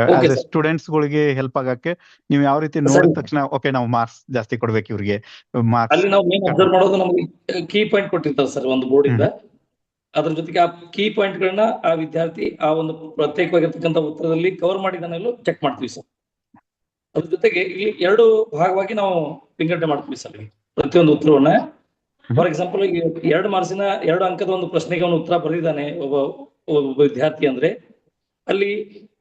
A: ಸ್ಟೂಡೆಂಟ್ಸ್ ಗಳಿಗೆ ಹೆಲ್ಪ್ ಆಗಕ್ಕೆ ನೀವು ಯಾವ ರೀತಿ. ನೋಡಿದ ತಕ್ಷಣ ಓಕೆ ನಾವು ಮಾರ್ಕ್ಸ್ ಜಾಸ್ತಿ ಕೊಡ್ಬೇಕು ಇವ್ರಿಗೆ ಮಾರ್ಕ್ಸ್
B: ಅಲ್ಲಿ ನಾವು ಮೇನ್ ಅಬ್ಸರ್ವ್ ಮಾಡೋದು ನಮಗೆ ಕೀ ಪಾಯಿಂಟ್ ಕೊಟ್ಟಿರ್ತಾರೆ ಸರ್ ಒಂದು ಬೋರ್ಡ್ ಇಂದ. ಅದ್ರ ಜೊತೆಗೆ ಆ ಕೀ ಪಾಯಿಂಟ್ ಗಳನ್ನ ಆ ವಿದ್ಯಾರ್ಥಿ ಆ ಒಂದು ಪ್ರತ್ಯೇಕವಾಗಿರ್ತಕ್ಕಂಥ ಉತ್ತರದಲ್ಲಿ ಕವರ್ ಮಾಡಿದಾನೆಲ್ಲೂ ಚೆಕ್ ಮಾಡ್ತೀವಿ ಸರ್ ಅದ್ರ ಜೊತೆಗೆ ಇಲ್ಲಿ ಎರಡು ಭಾಗವಾಗಿ ನಾವು ವಿಂಗಡಣೆ ಮಾಡ್ತೀವಿ ಸರ್ ಪ್ರತಿಯೊಂದು ಉತ್ತರವನ್ನ. ಫಾರ್ ಎಕ್ಸಾಂಪಲ್ ಈಗ ಎರಡು ಮಾರ್ಕ್ಸಿನ ಎರಡು ಅಂಕದ ಒಂದು ಪ್ರಶ್ನೆಗೆ ಅವನು ಉತ್ತರ ಬರೆದಿದ್ದಾನೆ ಒಬ್ಬ ಒಬ್ಬ ವಿದ್ಯಾರ್ಥಿ ಅಂದ್ರೆ. ಅಲ್ಲಿ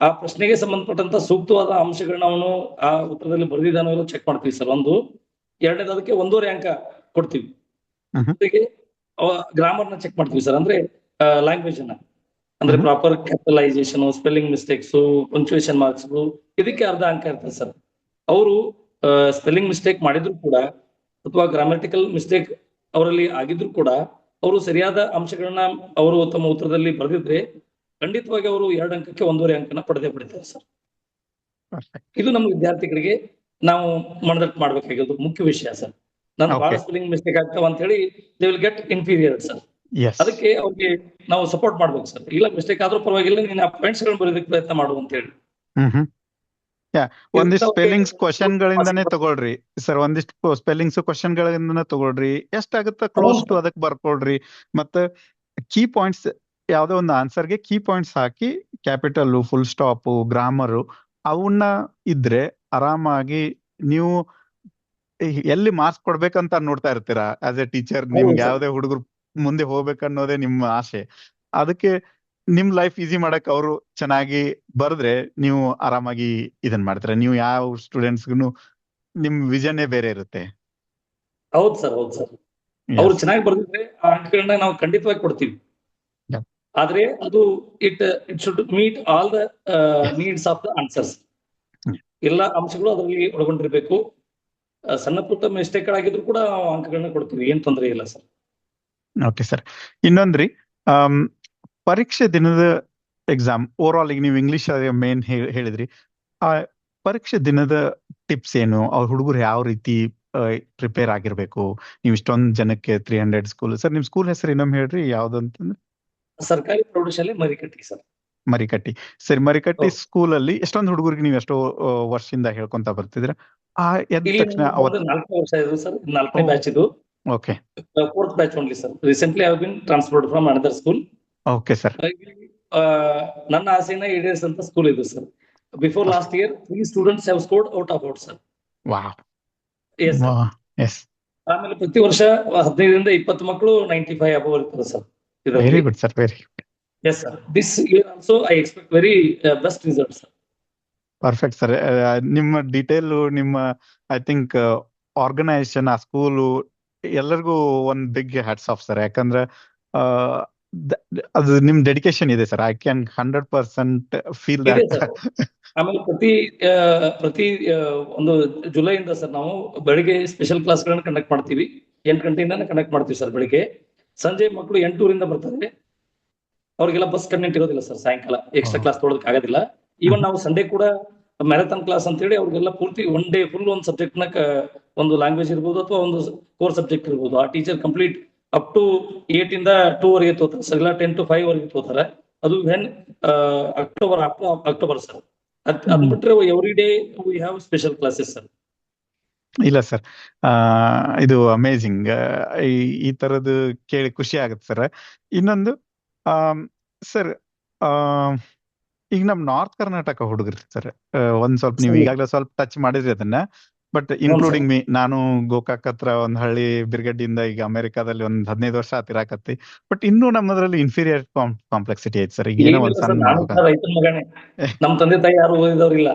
B: ಆ ಪ್ರಶ್ನೆಗೆ ಸಂಬಂಧಪಟ್ಟಂತ ಸೂಕ್ತವಾದ ಅಂಶಗಳನ್ನ ಅವನು ಆ ಉತ್ತರದಲ್ಲಿ ಬರೆದಿದ್ದಾನೋ ಚೆಕ್ ಮಾಡ್ತೀವಿ ಸರ್ ಒಂದು. ಎರಡನೇದು ಅದಕ್ಕೆ ಒಂದೂವರೆ ಅಂಕ ಕೊಡ್ತೀವಿ. ಜೊತೆಗೆ ಗ್ರಾಮರ್ನ ಚೆಕ್ ಮಾಡ್ತೀವಿ ಸರ್ ಅಂದ್ರೆ ಲ್ಯಾಂಗ್ವೇಜ್ ಅನ್ನ ಅಂದ್ರೆ proper capitalisation spelling mistakes punctuation marks ಇದಕ್ಕೆ ಅರ್ಧ ಅಂಕ ಇರ್ತದೆ ಸರ್ ಅವರು ಸ್ಪೆಲ್ಲಿಂಗ್ ಮಿಸ್ಟೇಕ್ ಮಾಡಿದ್ರು ಕೂಡ ಅಥವಾ ಗ್ರಾಮ್ಯಾಟಿಕಲ್ ಮಿಸ್ಟೇಕ್ ಅವರಲ್ಲಿ ಆಗಿದ್ರು ಕೂಡ ಅವರು ಸರಿಯಾದ ಅಂಶಗಳನ್ನ ಅವರು ತಮ್ಮ ಉತ್ತರದಲ್ಲಿ ಬರೆದಿದ್ರೆ ಖಂಡಿತವಾಗಿ ಅವರು ಎರಡು ಅಂಕಕ್ಕೆ ಒಂದೂವರೆ ಅಂಕನ ಪಡೆದೇ ಪಡಿತಾರೆ ಸರ್ ಇದು ನಮ್ಮ ವಿದ್ಯಾರ್ಥಿಗಳಿಗೆ ನಾವು ಮನದಟ್ಟು ಮಾಡ್ಬೇಕಾಗಿರೋದು ಮುಖ್ಯ ವಿಷಯ ಸರ್ ನಾನು ಬಹಳ. ಸ್ಪೆಲ್ಲಿಂಗ್ ಮಿಸ್ಟೇಕ್ ಆಗ್ತಾವ ಅಂತ ಹೇಳಿ they will get inferior sir. ಅದಕ್ಕೆ ಅವ್ರಿಗೆ ನಾವು ಸಪೋರ್ಟ್ ಮಾಡ್ಬೇಕು ಸರ್ ಇಲ್ಲ ಮಿಸ್ಟೇಕ್ ಆದ್ರೂ ಪರವಾಗಿಲ್ಲ ನೀನು ಆ ಪಾಯಿಂಟ್ಸ್ ಗಳನ್ನ ಬರೋದಕ್ಕೆ ಪ್ರಯತ್ನ ಮಾಡು ಅಂತ ಹೇಳಿ
A: ಒಂದಿಷ್ಟು ಸ್ಪೆಲ್ಲಿಂಗ್ಸ್ ಕ್ವಶನ್ ಗಳಿಂದಾನೇ. ತಗೊಳ್ರಿ. ಸರ್ ಒಂದಿಷ್ಟು ಸ್ಪೆಲ್ಲಿಂಗ್ಸ್ ಕ್ವಶನ್ ಗಳಿಂದ ತಗೊಳ್ರಿ. ಎಷ್ಟಾಗುತ್ತ ಕ್ಲೋಸ್ ಟು ಅದಕ್ಕೆ ಬರ್ಕೊಳ್ರಿ ಮತ್ತೆ ಕೀ ಪಾಯಿಂಟ್ಸ್ ಯಾವ್ದೋ ಒಂದು ಆನ್ಸರ್ಗೆ ಕೀ ಪಾಯಿಂಟ್ಸ್ ಹಾಕಿ ಕ್ಯಾಪಿಟಲ್ ಫುಲ್ ಸ್ಟಾಪ್ ಗ್ರಾಮರ್ ಅವನ್ನ ಇದ್ರೆ ಆರಾಮಾಗಿ ನೀವು ಎಲ್ಲಿ ಮಾರ್ಕ್ಸ್ ಕೊಡ್ಬೇಕಂತ ನೋಡ್ತಾ ಇರ್ತೀರಾ ಆಸ್ ಎ ಟೀಚರ್ ನಿಮ್ಗೆ. ಯಾವ್ದೇ ಹುಡುಗರು ಮುಂದೆ ಹೋಗ್ಬೇಕನ್ನೋದೇ ನಿಮ್ಮ ಆಸೆ. ಅದಕ್ಕೆ ನಿಮ್ ಲೈಫ್ ಈಸಿ ಮಾಡಕ್ ಅವರು ಚೆನ್ನಾಗಿ ಬರೆದ್ರೆ ನೀವು ಆರಾಮಾಗಿ ಇದನ್ ಮಾಡ್ತೀರಾ? ನೀವು ಯಾವ ಸ್ಟೂಡೆಂಟ್ಸ್ಗೂ ನಿಮ್ ವಿಷನ್ನೇ ಬೇರೆ ಇರುತ್ತೆ.
B: ಹೌದು ಸರ್ ಹೌದು ಸರ್. ಅವ್ರು ಚೆನ್ನಾಗಿ ಬರ್ದಿದ್ರೆ ಆ ಅಂಕಗಳನ್ನ ನಾವು ಖಂಡಿತವಾಗಿ ಕೊಡ್ತೀವಿ. ಆದ್ರೆ ಅದು it it should meet all the needs of the answers. ಎಲ್ಲ ಅಂಶಗಳು ಅದರಲ್ಲಿ ಒಳಗೊಂಡಿರ್ಬೇಕು. ಸಣ್ಣ ಪುಟ್ಟ ಮಿಸ್ಟೇಕ್ ಆಗಿದ್ರು ಕೂಡ ಅಂಕಗಳನ್ನ ಕೊಡ್ತೀವಿ ಏನ್ ತೊಂದರೆ ಇಲ್ಲ ಸರ್.
A: ಓಕೆ ಸರ್ ಇನ್ನೊಂದ್ರಿ ಪರೀಕ್ಷೆ ದಿನದ ಎಕ್ಸಾಮ್ ಓವರ್ ಆಲ್ ಈಗ ನೀವು ಇಂಗ್ಲಿಷ್ ಮೇನ್ ಹೇಳಿದ್ರಿ ಆ ಪರೀಕ್ಷೆ ದಿನದ ಟಿಪ್ಸ್ ಏನು? ಅವ್ರ ಹುಡುಗರು ಯಾವ ರೀತಿ ಪ್ರಿಪೇರ್ ಆಗಿರ್ಬೇಕು? ನೀವು ಇಷ್ಟೊಂದು ಜನಕ್ಕೆ ತ್ರೀ ಹಂಡ್ರೆಡ್ ಸ್ಕೂಲ್ ಸರ್ ನಿಮ್ ಸ್ಕೂಲ್ ಹೆಸರು ಇನ್ನೊಮ್ಮೆ ಹೇಳ್ರಿ ಯಾವ್ದು ಅಂತಂದ್ರೆ?
B: ಸರ್ಕಾರಿ ಪ್ರೌಢಶಾಲೆ ಮರಿಕಟ್ಟಿ ಸರ್
A: ಮರಿಕಟ್ಟಿ. ಸರಿ ಮರಿಕಟ್ಟಿ. ಸ್ಕೂಲ್ ಅಲ್ಲಿ ಎಷ್ಟೊಂದು ಹುಡುಗರಿಗೆ ನೀವು ಎಷ್ಟೋ ವರ್ಷದಿಂದ ಹೇಳ್ಕೊಂತ ಬರ್ತಿದ್ರ ಆ ಎದ್ದ ತಕ್ಷಣ
B: ನಾಲ್ಕನೇ ವರ್ಷ ಇದು ಸರ್ ನಾಲ್ಕನೇ ಬ್ಯಾಚ್ ಇದು.
A: Okay.
B: Fourth batch only sir recently I been transferred from another school
A: okay sir
B: ನನ್ನ ಆಸೆನ ಅಂತ ಸ್ಕೂಲ್ ಇದು sir before last year three students have scored out of out sir
A: wow
B: yes
A: yes
B: ಆಮೇಲೆ ಪ್ರತಿ ವರ್ಷ ಹದಿನೈದರಿಂದ ಇಪ್ಪತ್ತು ಮಕ್ಕಳು ನೈಂಟಿ ಫೈವ್ ಅಬವ್ ಇರ್ತದೆ sir
A: very good sir very
B: yes sir this year also I expect very best result sir
A: perfect sir ನಿಮ್ಮ detail ನಿಮ್ಮ I think organisation ಆ ಸ್ಕೂಲು ಎಲ್ಲರಿಗೂ ಒಂದ್ ಬಿಗ್ ಹ್ಯಾಟ್ಸ್ ಆಫ್ ಸರ್ ಯಾಕಂದ್ರೆ ಅದು ನಿಮ್ ಡೆಡಿಕೇಶನ್ ಇದೆ sir I can hundred percent feel
B: ಆಮೇಲೆ ಪ್ರತಿ ಪ್ರತಿ ಒಂದು ಜುಲೈಯಿಂದ ಸರ್ ನಾವು ಬೆಳಿಗ್ಗೆ ಸ್ಪೆಷಲ್ ಕ್ಲಾಸ್ಗಳನ್ನ ಕಂಡಕ್ಟ್ ಮಾಡ್ತೀವಿ. ಎಂಟು ಗಂಟೆಯಿಂದ ಕಂಡಕ್ಟ್ ಮಾಡ್ತೀವಿ ಸರ್ ಬೆಳಿಗ್ಗೆ. ಸಂಜೆ ಮಕ್ಕಳು ಎಂಟೂರಿಂದ ಬರ್ತಾರೆ. ಅವ್ರಿಗೆಲ್ಲ ಬಸ್ ಕಂಡೆಂಟ್ ಇರೋದಿಲ್ಲ ಸರ್ ಸಾಯಂಕಾಲ. ಎಕ್ಸ್ಟ್ರಾ ಕ್ಲಾಸ್ ತೊಡೋದಕ್ಕೆ ಆಗೋದಿಲ್ಲ. ಈವನ್ ನಾವು ಸಂಡೇ ಕೂಡ ಮ್ಯಾರಥಾನ್ ಕ್ಲಾಸ್ ಅಂತ ಹೇಳಿ ಅವ್ರಿಗೆಲ್ಲ ಪೂರ್ತಿ ಒನ್ ಡೇ ಫುಲ್ ಒಂದು ಸಬ್ಜೆಕ್ಟ್ನ ಒಂದು ಲ್ಯಾಂಗ್ವೇಜ್ ಇರ್ಬೋದು ಅಥವಾ ಒಂದು ಕೋರ್ ಸಬ್ಜೆಕ್ಟ್ ಇರ್ಬೋದು. ಆ teacher complete up to eight ಇಂದ ಟೂ ವರೆಗೆ ತೋತಾರೆ ಸರ್ ಇಲ್ಲ ಟೆನ್ ಟು ಫೈವ್ ವರೆಗೆ ತೋತಾರೆ. ಅದು ವೆನ್ ಅಕ್ಟೋಬರ್ ಅಕ್ಟೋಬರ್ ಸರ್ ಅದ್ ಅದ್ ಬಿಟ್ರೆ every day we have special classes sir
A: ಇಲ್ಲ ಸರ್ ಇದು ಅಮೇಜಿಂಗ್ ಈ ತರದ್ದು ಕೇಳಿ ಖುಷಿ ಆಗುತ್ತೆ ಸರ್ ಇನ್ನೊಂದು ಸರ್ ಈಗ ನಮ್ ನಾರ್ತ್ ಕರ್ನಾಟಕ ಹುಡುಗರು ಸರ್ ಒಂದ್ ಸ್ವಲ್ಪ ನೀವು. ಈಗಾಗಲೇ ಸ್ವಲ್ಪ ಟಚ್ ಮಾಡಿದ್ರಿ ಅದನ್ನ ಬಟ್ ಇನ್ಕ್ಲೂಡಿಂಗ್ ಮೀ ನಾನು ಗೋಕಾಕ್ ಹತ್ರ ಒಂದ್ ಹಳ್ಳಿ ಬಿರ್ಗಡ್ಡಿಯಿಂದ ಈಗ ಅಮೆರಿಕಾದಲ್ಲಿ ಒಂದ್ ಹದಿನೈದು ವರ್ಷ ಆತಿರಾಕತ್ತಿ ಬಟ್ ಇನ್ನೂ ನಮ್ಮದ್ರಲ್ಲಿ ಇನ್ಫೀರಿಯರ್ ಕಾಂಪ್ಲೆಕ್ಸಿಟಿ ಐತಿ ಸರ್ ಈಗ ಏನೋ ಒಂದ್ ಸಣ್ಣ
B: ನಮ್ ತಂದೆ ತಾಯಿ ಯಾರು ಓದಿದವ್ರಿಲ್ಲ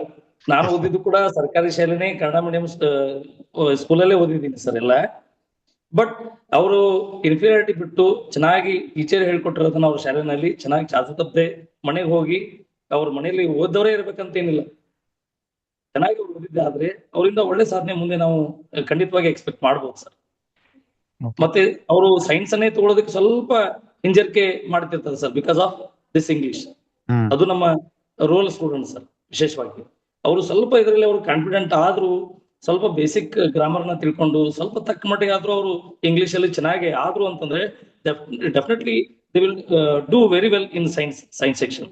B: ನಾನು ಓದಿದ್ದು ಕೂಡ ಸರ್ಕಾರಿ ಶಾಲೆನೇ ಕನ್ನಡ ಮೀಡಿಯಂ ಸ್ಕೂಲಲ್ಲೇ ಓದಿದ್ದೀನಿ ಸರ್ ಎಲ್ಲ. ಬಟ್ ಅವರು ಇನ್ಫೀರಿಯಾರಿಟಿ ಬಿಟ್ಟು ಚೆನ್ನಾಗಿ ಟೀಚರ್ ಹೇಳ್ಕೊಟ್ಟಿರೋದನ್ನ ಅವ್ರ ಶಾಲೆನಲ್ಲಿ ಚೆನ್ನಾಗಿ ಚಾಚು ತಪ್ಪದೆ ಮನೆಗೆ ಹೋಗಿ ಅವ್ರ ಮನೆಯಲ್ಲಿ ಓದವರೇ ಇರ್ಬೇಕಂತ ಏನಿಲ್ಲ ಚೆನ್ನಾಗಿ ಅವ್ರು ಓದಿದ್ದೆ ಆದ್ರೆ ಅವರಿಂದ ಒಳ್ಳೆ ಸಾಧನೆ ಮುಂದೆ ನಾವು ಖಂಡಿತವಾಗಿ ಎಕ್ಸ್ಪೆಕ್ಟ್ ಮಾಡ್ಬೋದು ಸರ್. ಮತ್ತೆ ಅವರು ಸೈನ್ಸ್ ಅನ್ನೇ ತಗೊಳ್ಳೋದಕ್ಕೆ ಸ್ವಲ್ಪ ಹಿಂಜರಿಕೆ ಮಾಡ್ತಿರ್ತಾರೆ sir because of this English ಅದು ನಮ್ಮ ರೂರಲ್ ಸ್ಟೂಡೆಂಟ್ ಸರ್ ವಿಶೇಷವಾಗಿ. ಅವರು ಸ್ವಲ್ಪ ಇದರಲ್ಲಿ ಅವರು ಕಾನ್ಫಿಡೆಂಟ್ ಆದ್ರೂ ಸ್ವಲ್ಪ ಬೇಸಿಕ್ ಗ್ರಾಮರ್ನ ತಿಳ್ಕೊಂಡು ಸ್ವಲ್ಪ ತಕ್ಕ ಮಟ್ಟಿಗೆ ಆದ್ರೂ ಅವರು ಇಂಗ್ಲಿಷ್ ಅಲ್ಲಿ ಚೆನ್ನಾಗಿ ಆದ್ರು ಅಂತಂದ್ರೆ definitely they will do very well in science science section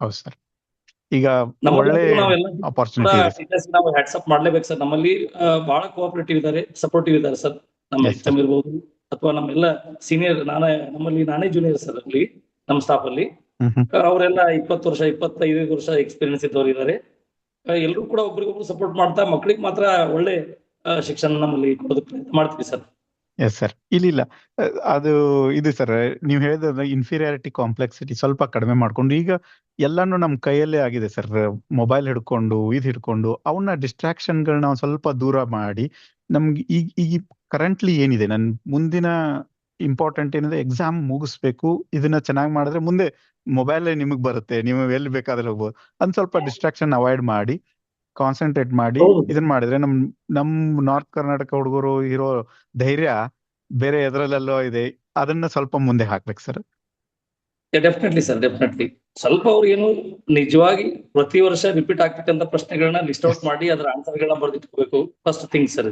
A: ಹೌದು ಸರ್ ಈಗ
B: ನಾವು ಹ್ಯಾಟ್ಸಪ್ ಮಾಡ್ಲೇಬೇಕು ಸರ್ ನಮ್ಮಲ್ಲಿ ಬಹಳ ಕೋಆಪರೇಟಿವ್ ಇದ್ದಾರೆ ಸಪೋರ್ಟಿವ್ ಇದ್ದಾರೆ ಸರ್ ನಮ್ಮ ಎಕ್ಸಾಮ್ ಇರ್ಬೋದು ಅಥವಾ ನಮ್ಮೆಲ್ಲ ಸೀನಿಯರ್ ನಾನೇ ನಮ್ಮಲ್ಲಿ ನಾನೇ ಜೂನಿಯರ್ ಸರ್ ಅಲ್ಲಿ ನಮ್ಮ ಸ್ಟಾಫ್ ಅಲ್ಲಿ. ಅವರೆಲ್ಲ ಇಪ್ಪತ್ತು ವರ್ಷ ಇಪ್ಪತ್ತೈದು ವರ್ಷ ಎಕ್ಸ್ಪೀರಿಯನ್ಸ್ ಇದ್ದವರು ಇದ್ದಾರೆ ಎಲ್ಲರೂ ಕೂಡ ಒಬ್ರಿಗೊಬ್ರು ಸಪೋರ್ಟ್ ಮಾಡ್ತಾ ಮಕ್ಕಳಿಗೆ ಮಾತ್ರ ಒಳ್ಳೆ ಶಿಕ್ಷಣ ನಮ್ಮಲ್ಲಿ ಕೊಡೋದಕ್ಕೆ ಪ್ರಯತ್ನ ಮಾಡ್ತೀವಿ ಸರ್.
A: ಎಸ್ ಸರ್ ಇಲ್ಲ ಅದು ಇದು ಸರ್ ನೀವು ಹೇಳಿದ್ರೆ ಇನ್ಫೀರಿಯಾರಿಟಿ ಕಾಂಪ್ಲೆಕ್ಸಿಟಿ ಸ್ವಲ್ಪ ಕಡಿಮೆ ಮಾಡ್ಕೊಂಡು ಈಗ ಎಲ್ಲಾನು ನಮ್ಮ ಕೈಯಲ್ಲೇ ಆಗಿದೆ ಸರ್ ಮೊಬೈಲ್ ಹಿಡ್ಕೊಂಡು ಇದು ಹಿಡ್ಕೊಂಡು ಅವನ್ನ ಡಿಸ್ಟ್ರಾಕ್ಷನ್ಗಳನ್ನ ಸ್ವಲ್ಪ ದೂರ ಮಾಡಿ ನಮ್ಗೆ ಈಗ ಈಗ ಕರೆಂಟ್ಲಿ ಏನಿದೆ? ನನ್ ಮುಂದಿನ ಇಂಪಾರ್ಟೆಂಟ್ ಏನಿದೆ ಎಕ್ಸಾಮ್ ಮುಗಿಸ್ಬೇಕು ಇದನ್ನ ಚೆನ್ನಾಗಿ ಮಾಡಿದ್ರೆ ಮುಂದೆ ಮೊಬೈಲ್ ನಿಮಗ್ ಬರುತ್ತೆ ನೀವು ಎಲ್ಲಿ ಬೇಕಾದ್ರೆ ಹೋಗ್ಬೋದು. ಒಂದ್ ಸ್ವಲ್ಪ ಡಿಸ್ಟ್ರಾಕ್ಷನ್ ಅವಾಯ್ಡ್ ಮಾಡಿ ಕಾನ್ಸಂಟ್ರೇಟ್ ಮಾಡಿ. ಇದನ್ನ ಮಾಡಿದ್ರೆ ನಮ್ ನಮ್ ನಾರ್ತ್ ಕರ್ನಾಟಕ ಹುಡುಗರು ಇರೋ ಧೈರ್ಯ ಬೇರೆ ಎದ್ರಲ್ಲೆಲ್ಲೋ ಇದೆ ಅದನ್ನ ಸ್ವಲ್ಪ ಮುಂದೆ ಹಾಕ್ಬೇಕು ಸರ್
B: ಡೆಫಿನೆಟ್ಲಿ ಸರ್ ಡೆಫಿನೆಟ್ಲಿ ಸ್ವಲ್ಪ ಅವ್ರು ಏನು ನಿಜವಾಗಿ ಪ್ರತಿ ವರ್ಷ ರಿಪೀಟ್ ಆಗ್ತಕ್ಕಂಥ ಪ್ರಶ್ನೆಗಳನ್ನ ಲಿಸ್ಟ್ ಔಟ್ ಮಾಡಿ ಅದರ ಆನ್ಸರ್ಗಳನ್ನ ಬರೆದಿಟ್ಕೋಬೇಕು. ಫಸ್ಟ್ ಥಿಂಗ್ ಸರ್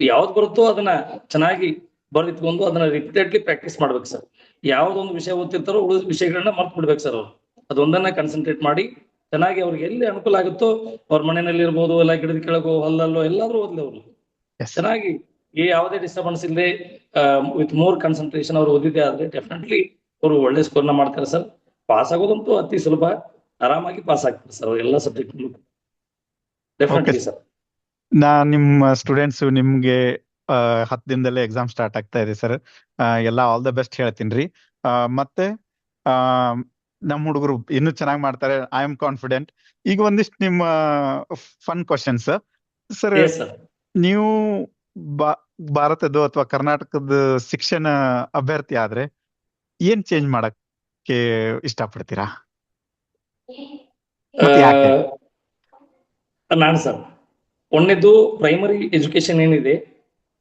B: ಯಾವ್ದು ಬರುತ್ತೋ ಅದನ್ನ ಚೆನ್ನಾಗಿ ಬರೆದಿಟ್ಕೊಂಡು ಅದನ್ನ ರಿಪೀಟೆಡ್ಲಿ ಪ್ರಾಕ್ಟೀಸ್ ಮಾಡ್ಬೇಕು ಸರ್ ಯಾವ್ದೊಂದು ವಿಷಯ ಓದ್ತಿರ್ತಾರೋ ಉಳಿದ ವಿಷಯಗಳನ್ನ ಮರ್ತ್ ಬಿಡ್ಬೇಕು ಸರ್ ಅವ್ರು. ಅದೊಂದನ್ನ ಕಾನ್ಸಂಟ್ರೇಟ್ ಮಾಡಿ ಚೆನ್ನಾಗಿ ಅವ್ರಿಗೆ ಎಲ್ಲಿ ಅನುಕೂಲ ಆಗುತ್ತೋ ಅವ್ರ ಮನೆಯಲ್ಲಿ ಇರ್ಬೋದು ಎಲ್ಲ ಗಿಡದ ಕೆಳಗೋ ಹೊಲ್ಲಲ್ಲೋ ಎಲ್ಲಾದ್ರೂ ಓದ್ಲಿ ಅವರು. ಚೆನ್ನಾಗಿ ಈ ಯಾವುದೇ ಡಿಸ್ಟರ್ಬೆನ್ಸ್ ಇಲ್ಲದೆ ವಿತ್ ಮೋರ್ ಕಾನ್ಸಂಟ್ರೇಷನ್ ಅವ್ರು ಓದಿದ್ದೆ ಆದ್ರೆ ಡೆಫಿನೆಟ್ಲಿ ಅವರು ಒಳ್ಳೆ ಸ್ಕೋರ್ನ ಮಾಡ್ತಾರೆ ಸರ್ ಪಾಸ್ ಆಗೋದಂತೂ ಅತಿ ಸುಲಭ. ಆರಾಮಾಗಿ ಪಾಸ್ ಆಗ್ತಾರೆ ಸರ್ ಎಲ್ಲ ಸಬ್ಜೆಕ್ಟ್ ಡೆಫಿನೆಟ್ಲಿ ಸರ್
A: ನಾ ನಿಮ್ಮ ಸ್ಟೂಡೆಂಟ್ಸ್ ನಿಮ್ಗೆ ಆ, ಹತ್ತು ದಿನದಲ್ಲೇ ಎಕ್ಸಾಮ್ ಸ್ಟಾರ್ಟ್ ಆಗ್ತಾ ಇದೆ ಸರ್ ಎಲ್ಲ ಆಲ್ ದ ಬೆಸ್ಟ್ ಹೇಳ್ತೀನಿ ರೀ. ಮತ್ತೆ ನಮ್ಮ ಹುಡುಗರು ಇನ್ನು ಚೆನ್ನಾಗಿ ಮಾಡ್ತಾರೆ. ಐ ಆಮ್ ಕಾನ್ಫಿಡೆಂಟ್ ಈಗ ಒಂದಿಷ್ಟು ನಿಮ್ಮ ಫನ್ ಕ್ವಶನ್ಸ್ ಸರ್
B: ಸರ್
A: ನೀವು ಭಾರತದ್ದು ಭಾರತದ ಅಥವಾ ಕರ್ನಾಟಕದ ಶಿಕ್ಷಣ ಅಭ್ಯರ್ಥಿ ಆದ್ರೆ ಏನ್ ಚೇಂಜ್ ಮಾಡಕ್ಕೆ ಇಷ್ಟಪಡ್ತೀರಾ?
B: ನಾನು ಸರ್ ಒಂದೇದು ಪ್ರೈಮರಿ ಎಜುಕೇಶನ್ ಏನಿದೆ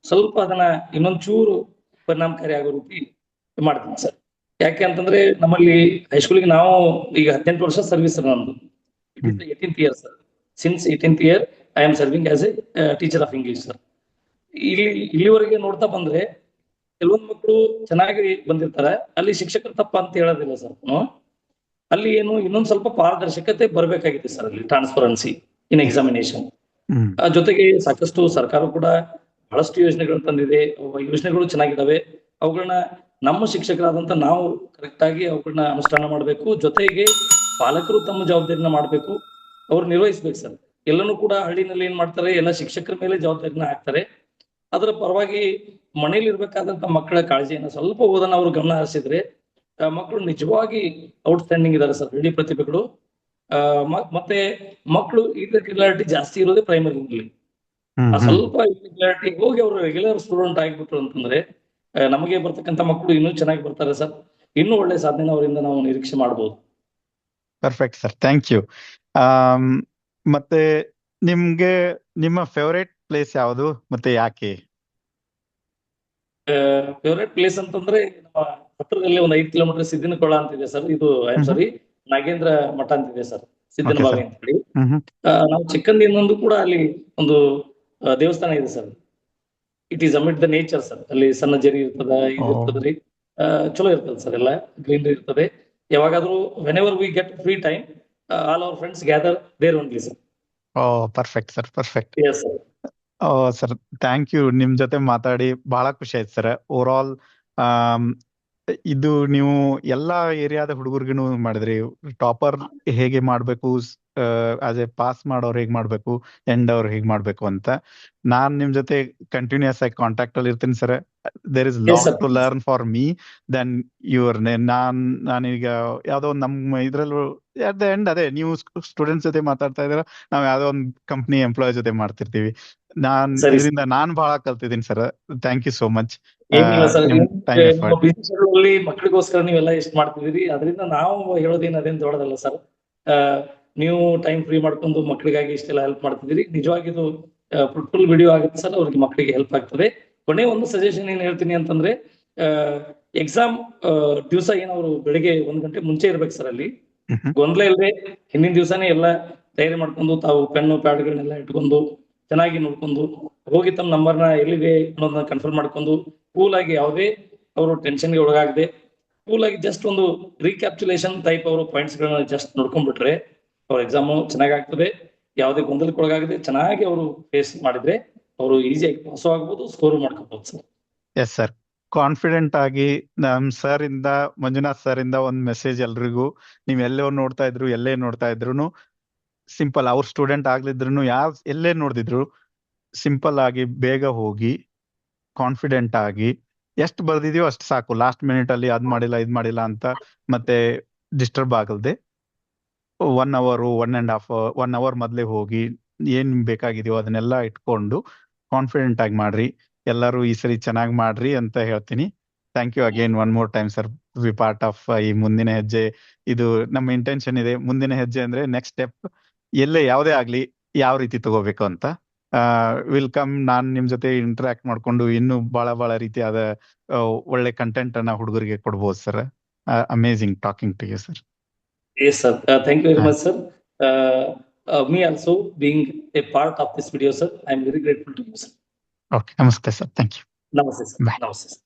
B: ಸ್ವಲ್ಪ ಅದನ್ನ ಇನ್ನೊಂಚೂರು ಪರಿಣಾಮಕಾರಿ ಆಗೋ ರೀತಿ ಮಾಡ್ತೀನಿ ಸರ್. ಯಾಕೆ ಅಂತಂದ್ರೆ ನಮ್ಮಲ್ಲಿ ಹೈಸ್ಕೂಲಿಗೆ ನಾವು ಈಗ ಹದಿನೆಂಟು ವರ್ಷ ಸರ್ವಿಸ್ ನಮ್ದು. Eighteenth year sir since eighteenth year I am serving as a teacher of English sir ಇಲ್ಲಿ ಇಲ್ಲಿವರೆಗೆ ನೋಡ್ತಾ ಬಂದ್ರೆ ಕೆಲವೊಂದು ಮಕ್ಕಳು ಚೆನ್ನಾಗಿ ಬಂದಿರ್ತಾರೆ. ಅಲ್ಲಿ ಶಿಕ್ಷಕರು ತಪ್ಪ ಅಂತ ಹೇಳೋದಿಲ್ಲ ಸರ್ ಅಲ್ಲಿ ಏನು ಇನ್ನೊಂದು ಸ್ವಲ್ಪ ಪಾರದರ್ಶಕತೆ ಬರಬೇಕಾಗಿದೆ ಸರ್ ಅಲ್ಲಿ ಟ್ರಾನ್ಸ್ಪರೆನ್ಸಿ ಇನ್ ಎಕ್ಸಾಮಿನೇಷನ್ ಜೊತೆಗೆ ಸಾಕಷ್ಟು ಸರ್ಕಾರ ಕೂಡ ಬಹಳಷ್ಟು ಯೋಜನೆಗಳು ತಂದಿದೆ. ಯೋಜನೆಗಳು ಚೆನ್ನಾಗಿದ್ದಾವೆ. ಅವುಗಳನ್ನ ನಮ್ಮ ಶಿಕ್ಷಕರಾದಂತ ನಾವು ಕರೆಕ್ಟ್ ಆಗಿ ಅವುಗಳನ್ನ ಅನುಷ್ಠಾನ ಮಾಡಬೇಕು. ಜೊತೆಗೆ ಪಾಲಕರು ತಮ್ಮ ಜವಾಬ್ದಾರಿನ ಮಾಡಬೇಕು. ಅವ್ರು ನಿರ್ವಹಿಸ್ಬೇಕು ಸರ್. ಎಲ್ಲನೂ ಕೂಡ ಹಳ್ಳಿನಲ್ಲಿ ಏನ್ ಮಾಡ್ತಾರೆ? ಎಲ್ಲ ಶಿಕ್ಷಕರ ಮೇಲೆ ಜವಾಬ್ದಾರಿನ ಹಾಕ್ತಾರೆ. ಅದರ ಪರವಾಗಿ ಮನೆಯಲ್ಲಿ ಇರ್ಬೇಕಾದಂತ ಮಕ್ಕಳ ಕಾಳಜಿಯನ್ನ ಸ್ವಲ್ಪ ಓದನ್ನ ಅವರು ಗಮನ ಹರಿಸಿದ್ರೆ ಮಕ್ಕಳು ನಿಜವಾಗಿ ಔಟ್ಸ್ಟ್ಯಾಂಡಿಂಗ್ ಇದಾರೆ ಸರ್ ಹಳ್ಳಿ ಪ್ರತಿಭೆಗಳು. ಮತ್ತೆ ಮಕ್ಕಳು ಈ ಜಾಸ್ತಿ ಇರೋದೇ ಪ್ರೈಮರಿ
A: ಹ್ಮ್
B: ಆ ಸ್ವಲ್ಪ ಇರ್ರೆಗ್ಯುಲಾರಿಟಿ ಹೋಗಿ ಅವರು ರೆಗ್ಯುಲರ್ ಸ್ಟೂಡೆಂಟ್ ಆಗಿಬಿಟ್ರು ಅಂತಂದ್ರೆ ನಮಗೆ ಬರ್ತಕ್ಕಂಥ ಮಕ್ಕಳು ಇನ್ನೂ ಚೆನ್ನಾಗಿ ಬರ್ತಾರೆ ಸರ್. ಇನ್ನೂ ಒಳ್ಳೆ ಸಾಧನೆ ಅವರಿಂದ ನಾವು ನಿರೀಕ್ಷೆ ಮಾಡಬಹುದು
A: ಪರ್ಫೆಕ್ಟ್ ಸರ್ ಥ್ಯಾಂಕ್ ಯು ಮತ್ತೆ ನಿಮ್ಗೆ ನಿಮ್ಮ ಫೇವರೇಟ್ ಪ್ಲೇಸ್ ಯಾವುದು ಮತ್ತೆ ಯಾಕೆ?
B: ಫೇವರೇಟ್ ಪ್ಲೇಸ್ ಅಂತಂದ್ರೆ ನಮ್ಮ ಹತ್ರದಲ್ಲಿ ಒಂದು ಐದು ಕಿಲೋಮೀಟರ್ ಸಿದ್ದಿನಕೊಳ ಅಂತಿದೆ ಸರ್ ಇದು ಐ ಸಾರಿ ನಾಗೇಂದ್ರ ಮಠ ಅಂತಿದೆ ಸರ್ ಸಿದ್ದನ
A: Okay,
B: ಅಂತ ಹೇಳಿ. ನಾವು ಚಿಕ್ಕಂದಿನೊಂದು ಕೂಡ ಅಲ್ಲಿ ಒಂದು ದೇವಸ್ಥಾನ ಇದೆ sir. It is amid the nature sir ಅಲ್ಲಿ ಸಣ್ಣ ಜರಿ ಇರ್ತದ ಇದು. ಇರ್ತದ್ರಿ ಚಲೋ ಇರ್ತದೆ ಸರ್ ಎಲ್ಲ ಗ್ರೀನರಿ ಇರ್ತದೆ. ಯಾವಾಗಾದ್ರೂ whenever we get free time all our friends gather there only sir
A: oh perfect sir perfect
B: yes sir
A: oh sir thank you ನಿಮ್ ಜೊತೆ ಮಾತಾಡಿ ಬಹಳ ಖುಷಿ ಆಯ್ತು ಸರ್ ಓವರ್ ಆಲ್ ಇದು ನೀವು ಎಲ್ಲಾ ಏರಿಯಾದ ಹುಡುಗರಿಗೂ ಮಾಡಿದ್ರಿ. ಟಾಪರ್ ಹೇಗೆ ಮಾಡ್ಬೇಕು? ಆಸ್ ಎ ಪಾಸ್ ಮಾಡೋರು ಹೇಗ್ ಮಾಡ್ಬೇಕು? ಎಂಡ್ ಅವ್ರು ಹೇಗ್ ಮಾಡ್ಬೇಕು ಅಂತ. ನಾನ್ ನಿಮ್ ಜೊತೆ ಕಂಟಿನ್ಯೂಸ್ ಆಗಿ ಕಾಂಟ್ಯಾಕ್ಟ್ ಅಲ್ಲಿ ಇರ್ತೀನಿ sir. There is lot. To learn for me then your ನಾನ್ ನಾನೀಗ ಯಾವ್ದೋ ಒಂದ್ ನಮ್ಮ ಇದ್ರಲ್ಲೂ ಅಟ್ ದ ಎಂಡ್ ಅದೇ ನೀವು ಸ್ಟೂಡೆಂಟ್ಸ್ ಜೊತೆ ಮಾತಾಡ್ತಾ ಇದ್ರ ನಾವ್ ಯಾವ್ದೋ ಒಂದ್ ಕಂಪ್ನಿ ಎಂಪ್ಲಾಯ್ ಜೊತೆ ಮಾಡ್ತಿರ್ತೀವಿ. ನಾನ್. ಇದರಿಂದ ನಾನ್ ಬಹಳ ಕಲ್ತಿದ್ದೀನಿ sir. Thank you so much ನಿಮ್
B: ಮಕ್ಕಳಿಗೋಸ್ಕರ ನೀವೆಲ್ಲ ಎಷ್ಟು ಮಾಡ್ತಿದ್ದೀರಿ. ಅದರಿಂದ ನಾವು ಹೇಳೋದೇನು ಅದೇನು ದೊಡ್ಡದಲ್ಲ ಸರ್. ನೀವು ಟೈಮ್ ಫ್ರೀ ಮಾಡ್ಕೊಂಡು ಮಕ್ಕಳಿಗಾಗಿ ಇಷ್ಟೆಲ್ಲ ಹೆಲ್ಪ್ ಮಾಡ್ತಿದ್ದೀರಿ. ನಿಜವಾಗಿ ಇದು ಫ್ರೂಟ್ಫುಲ್ ವಿಡಿಯೋ ಆಗುತ್ತೆ ಸರ್. ಅವ್ರಿಗೆ ಮಕ್ಕಳಿಗೆ ಹೆಲ್ಪ್ ಆಗ್ತದೆ. ಕೊನೆ ಒಂದು ಸಜೆಷನ್ ಏನ್ ಹೇಳ್ತೀನಿ ಅಂತಂದ್ರೆ ಎಕ್ಸಾಮ್ ದಿವಸ ಏನವರು ಬೆಳಿಗ್ಗೆ ಒಂದ್ ಗಂಟೆ ಮುಂಚೆ ಇರ್ಬೇಕು ಸರ್ ಅಲ್ಲಿ. ಗೊಂದಲ ಇಲ್ಲದೆ ಹಿಂದಿನ ದಿವಸನೇ ಎಲ್ಲ ತಯಾರಿ ಮಾಡ್ಕೊಂಡು ತಾವು ಪೆನ್ನು ಪ್ಯಾಡ್ಗಳನ್ನೆಲ್ಲ ಇಟ್ಕೊಂಡು ಚೆನ್ನಾಗಿ ನೋಡ್ಕೊಂಡು ಹೋಗಿ ತಮ್ಮ ನಂಬರ್ನ ಎಲ್ಲಿದೆ ಅನ್ನೋದನ್ನ ಕನ್ಫರ್ಮ್ ಮಾಡ್ಕೊಂಡು ಕೂಲ್ ಆಗಿ ಯಾವುದೇ ಅವರು ಟೆನ್ಷನ್ಗೆ ಒಳಗಾಗದೆ ಕೂಲ್ ಆಗಿ ಜಸ್ಟ್ ಒಂದು ರೀಕ್ಯಾಪ್ಚುಲೇಷನ್ ಟೈಪ್ ಅವರು ಪಾಯಿಂಟ್ಸ್ ಗಳನ್ನ ಜಸ್ಟ್ ನೋಡ್ಕೊಂಡ್ಬಿಟ್ರೆ ಅವ್ರ ಎಕ್ಸಾಮು ಚೆನ್ನಾಗಿ ಆಗ್ತದೆ ಯಾವುದೇ ಗೊಂದಲಕ್ಕೆ ಒಳಗಾಗದೆ ಚೆನ್ನಾಗಿ ಅವರು ಫೇಸ್ ಮಾಡಿದ್ರೆ ಅವರು ಈಸಿಯಾಗಿ ಪಾಸ್ ಆಗ್ಬೋದು ಸ್ಕೋರ್ ಮಾಡ್ಕೋಬಹುದು ಸರ್.
A: ಎಸ್ ಸರ್ ಕಾನ್ಫಿಡೆಂಟ್ ಆಗಿ ನಮ್ ಸರ್ ಇಂದ, ಮಂಜುನಾಥ್ ಸರ್ ಇಂದ ಒಂದ್ ಮೆಸೇಜ್ ಎಲ್ರಿಗೂ. ನೀವ್ ಎಲ್ಲೋ ನೋಡ್ತಾ ಇದ್ರು, ಎಲ್ಲೇ ನೋಡ್ತಾ ಇದ್ರು ಸಿಂಪಲ್ ಅವ್ರ ಸ್ಟೂಡೆಂಟ್ ಆಗ್ಲಿದ್ರು ಯಾವ, ಎಲ್ಲೇ ನೋಡಿದ್ರು ಸಿಂಪಲ್ ಆಗಿ ಬೇಗ ಹೋಗಿ ಕಾನ್ಫಿಡೆಂಟ್ ಆಗಿ, ಎಷ್ಟು ಬರ್ದಿದ್ಯೋ ಅಷ್ಟು ಸಾಕು. ಲಾಸ್ಟ್ ಮಿನಿಟ್ ಅಲ್ಲಿ ಅದ್ ಮಾಡಿಲ್ಲ, ಇದ್ ಮಾಡಿಲ್ಲ ಅಂತ ಮತ್ತೆ disturb ಆಗಲ್ದೆ one hour one and half one hour ಮೊದ್ಲೇ ಹೋಗಿ ಏನ್ ಬೇಕಾಗಿದೆಯೋ ಅದನ್ನೆಲ್ಲ ಇಟ್ಕೊಂಡು ಕಾನ್ಫಿಡೆಂಟ್ ಆಗಿ ಮಾಡ್ರಿ. ಎಲ್ಲರೂ ಈ ಸರಿ ಚೆನ್ನಾಗಿ ಮಾಡ್ರಿ ಅಂತ ಹೇಳ್ತೀನಿ. Thank you again one more time sir be part of ಈ ಮುಂದಿನ ಹೆಜ್ಜೆ. ಇದು ನಮ್ಮ ಇಂಟೆನ್ಷನ್ ಇದೆ. ಮುಂದಿನ ಹೆಜ್ಜೆ ಅಂದ್ರೆ ನೆಕ್ಸ್ಟ್ ಸ್ಟೆಪ್ ಎಲ್ಲೇ ಯಾವುದೇ ಆಗ್ಲಿ ಯಾವ ರೀತಿ ತಗೋಬೇಕು ಅಂತ. ವಿಲ್ ಕಮ್ ನಾನ್ ನಿಮ್ ಜೊತೆ ಇಂಟ್ರಾಕ್ಟ್ ಮಾಡ್ಕೊಂಡು ಇನ್ನೂ ಬಹಳ ಬಹಳ ರೀತಿಯಾದ ಒಳ್ಳೆ ಕಂಟೆಂಟ್ ಅನ್ನ ಹುಡುಗರಿಗೆ ಕೊಡ್ಬೋದು sir amazing talking to you sir
B: thank you
A: very
B: much sir. uh, me also being a part of this video, sir. I'm very grateful to you, sir.
A: Okay, namaste, sir. Thank you.
B: Namaste, sir.
A: Bye.
B: Namaste, sir.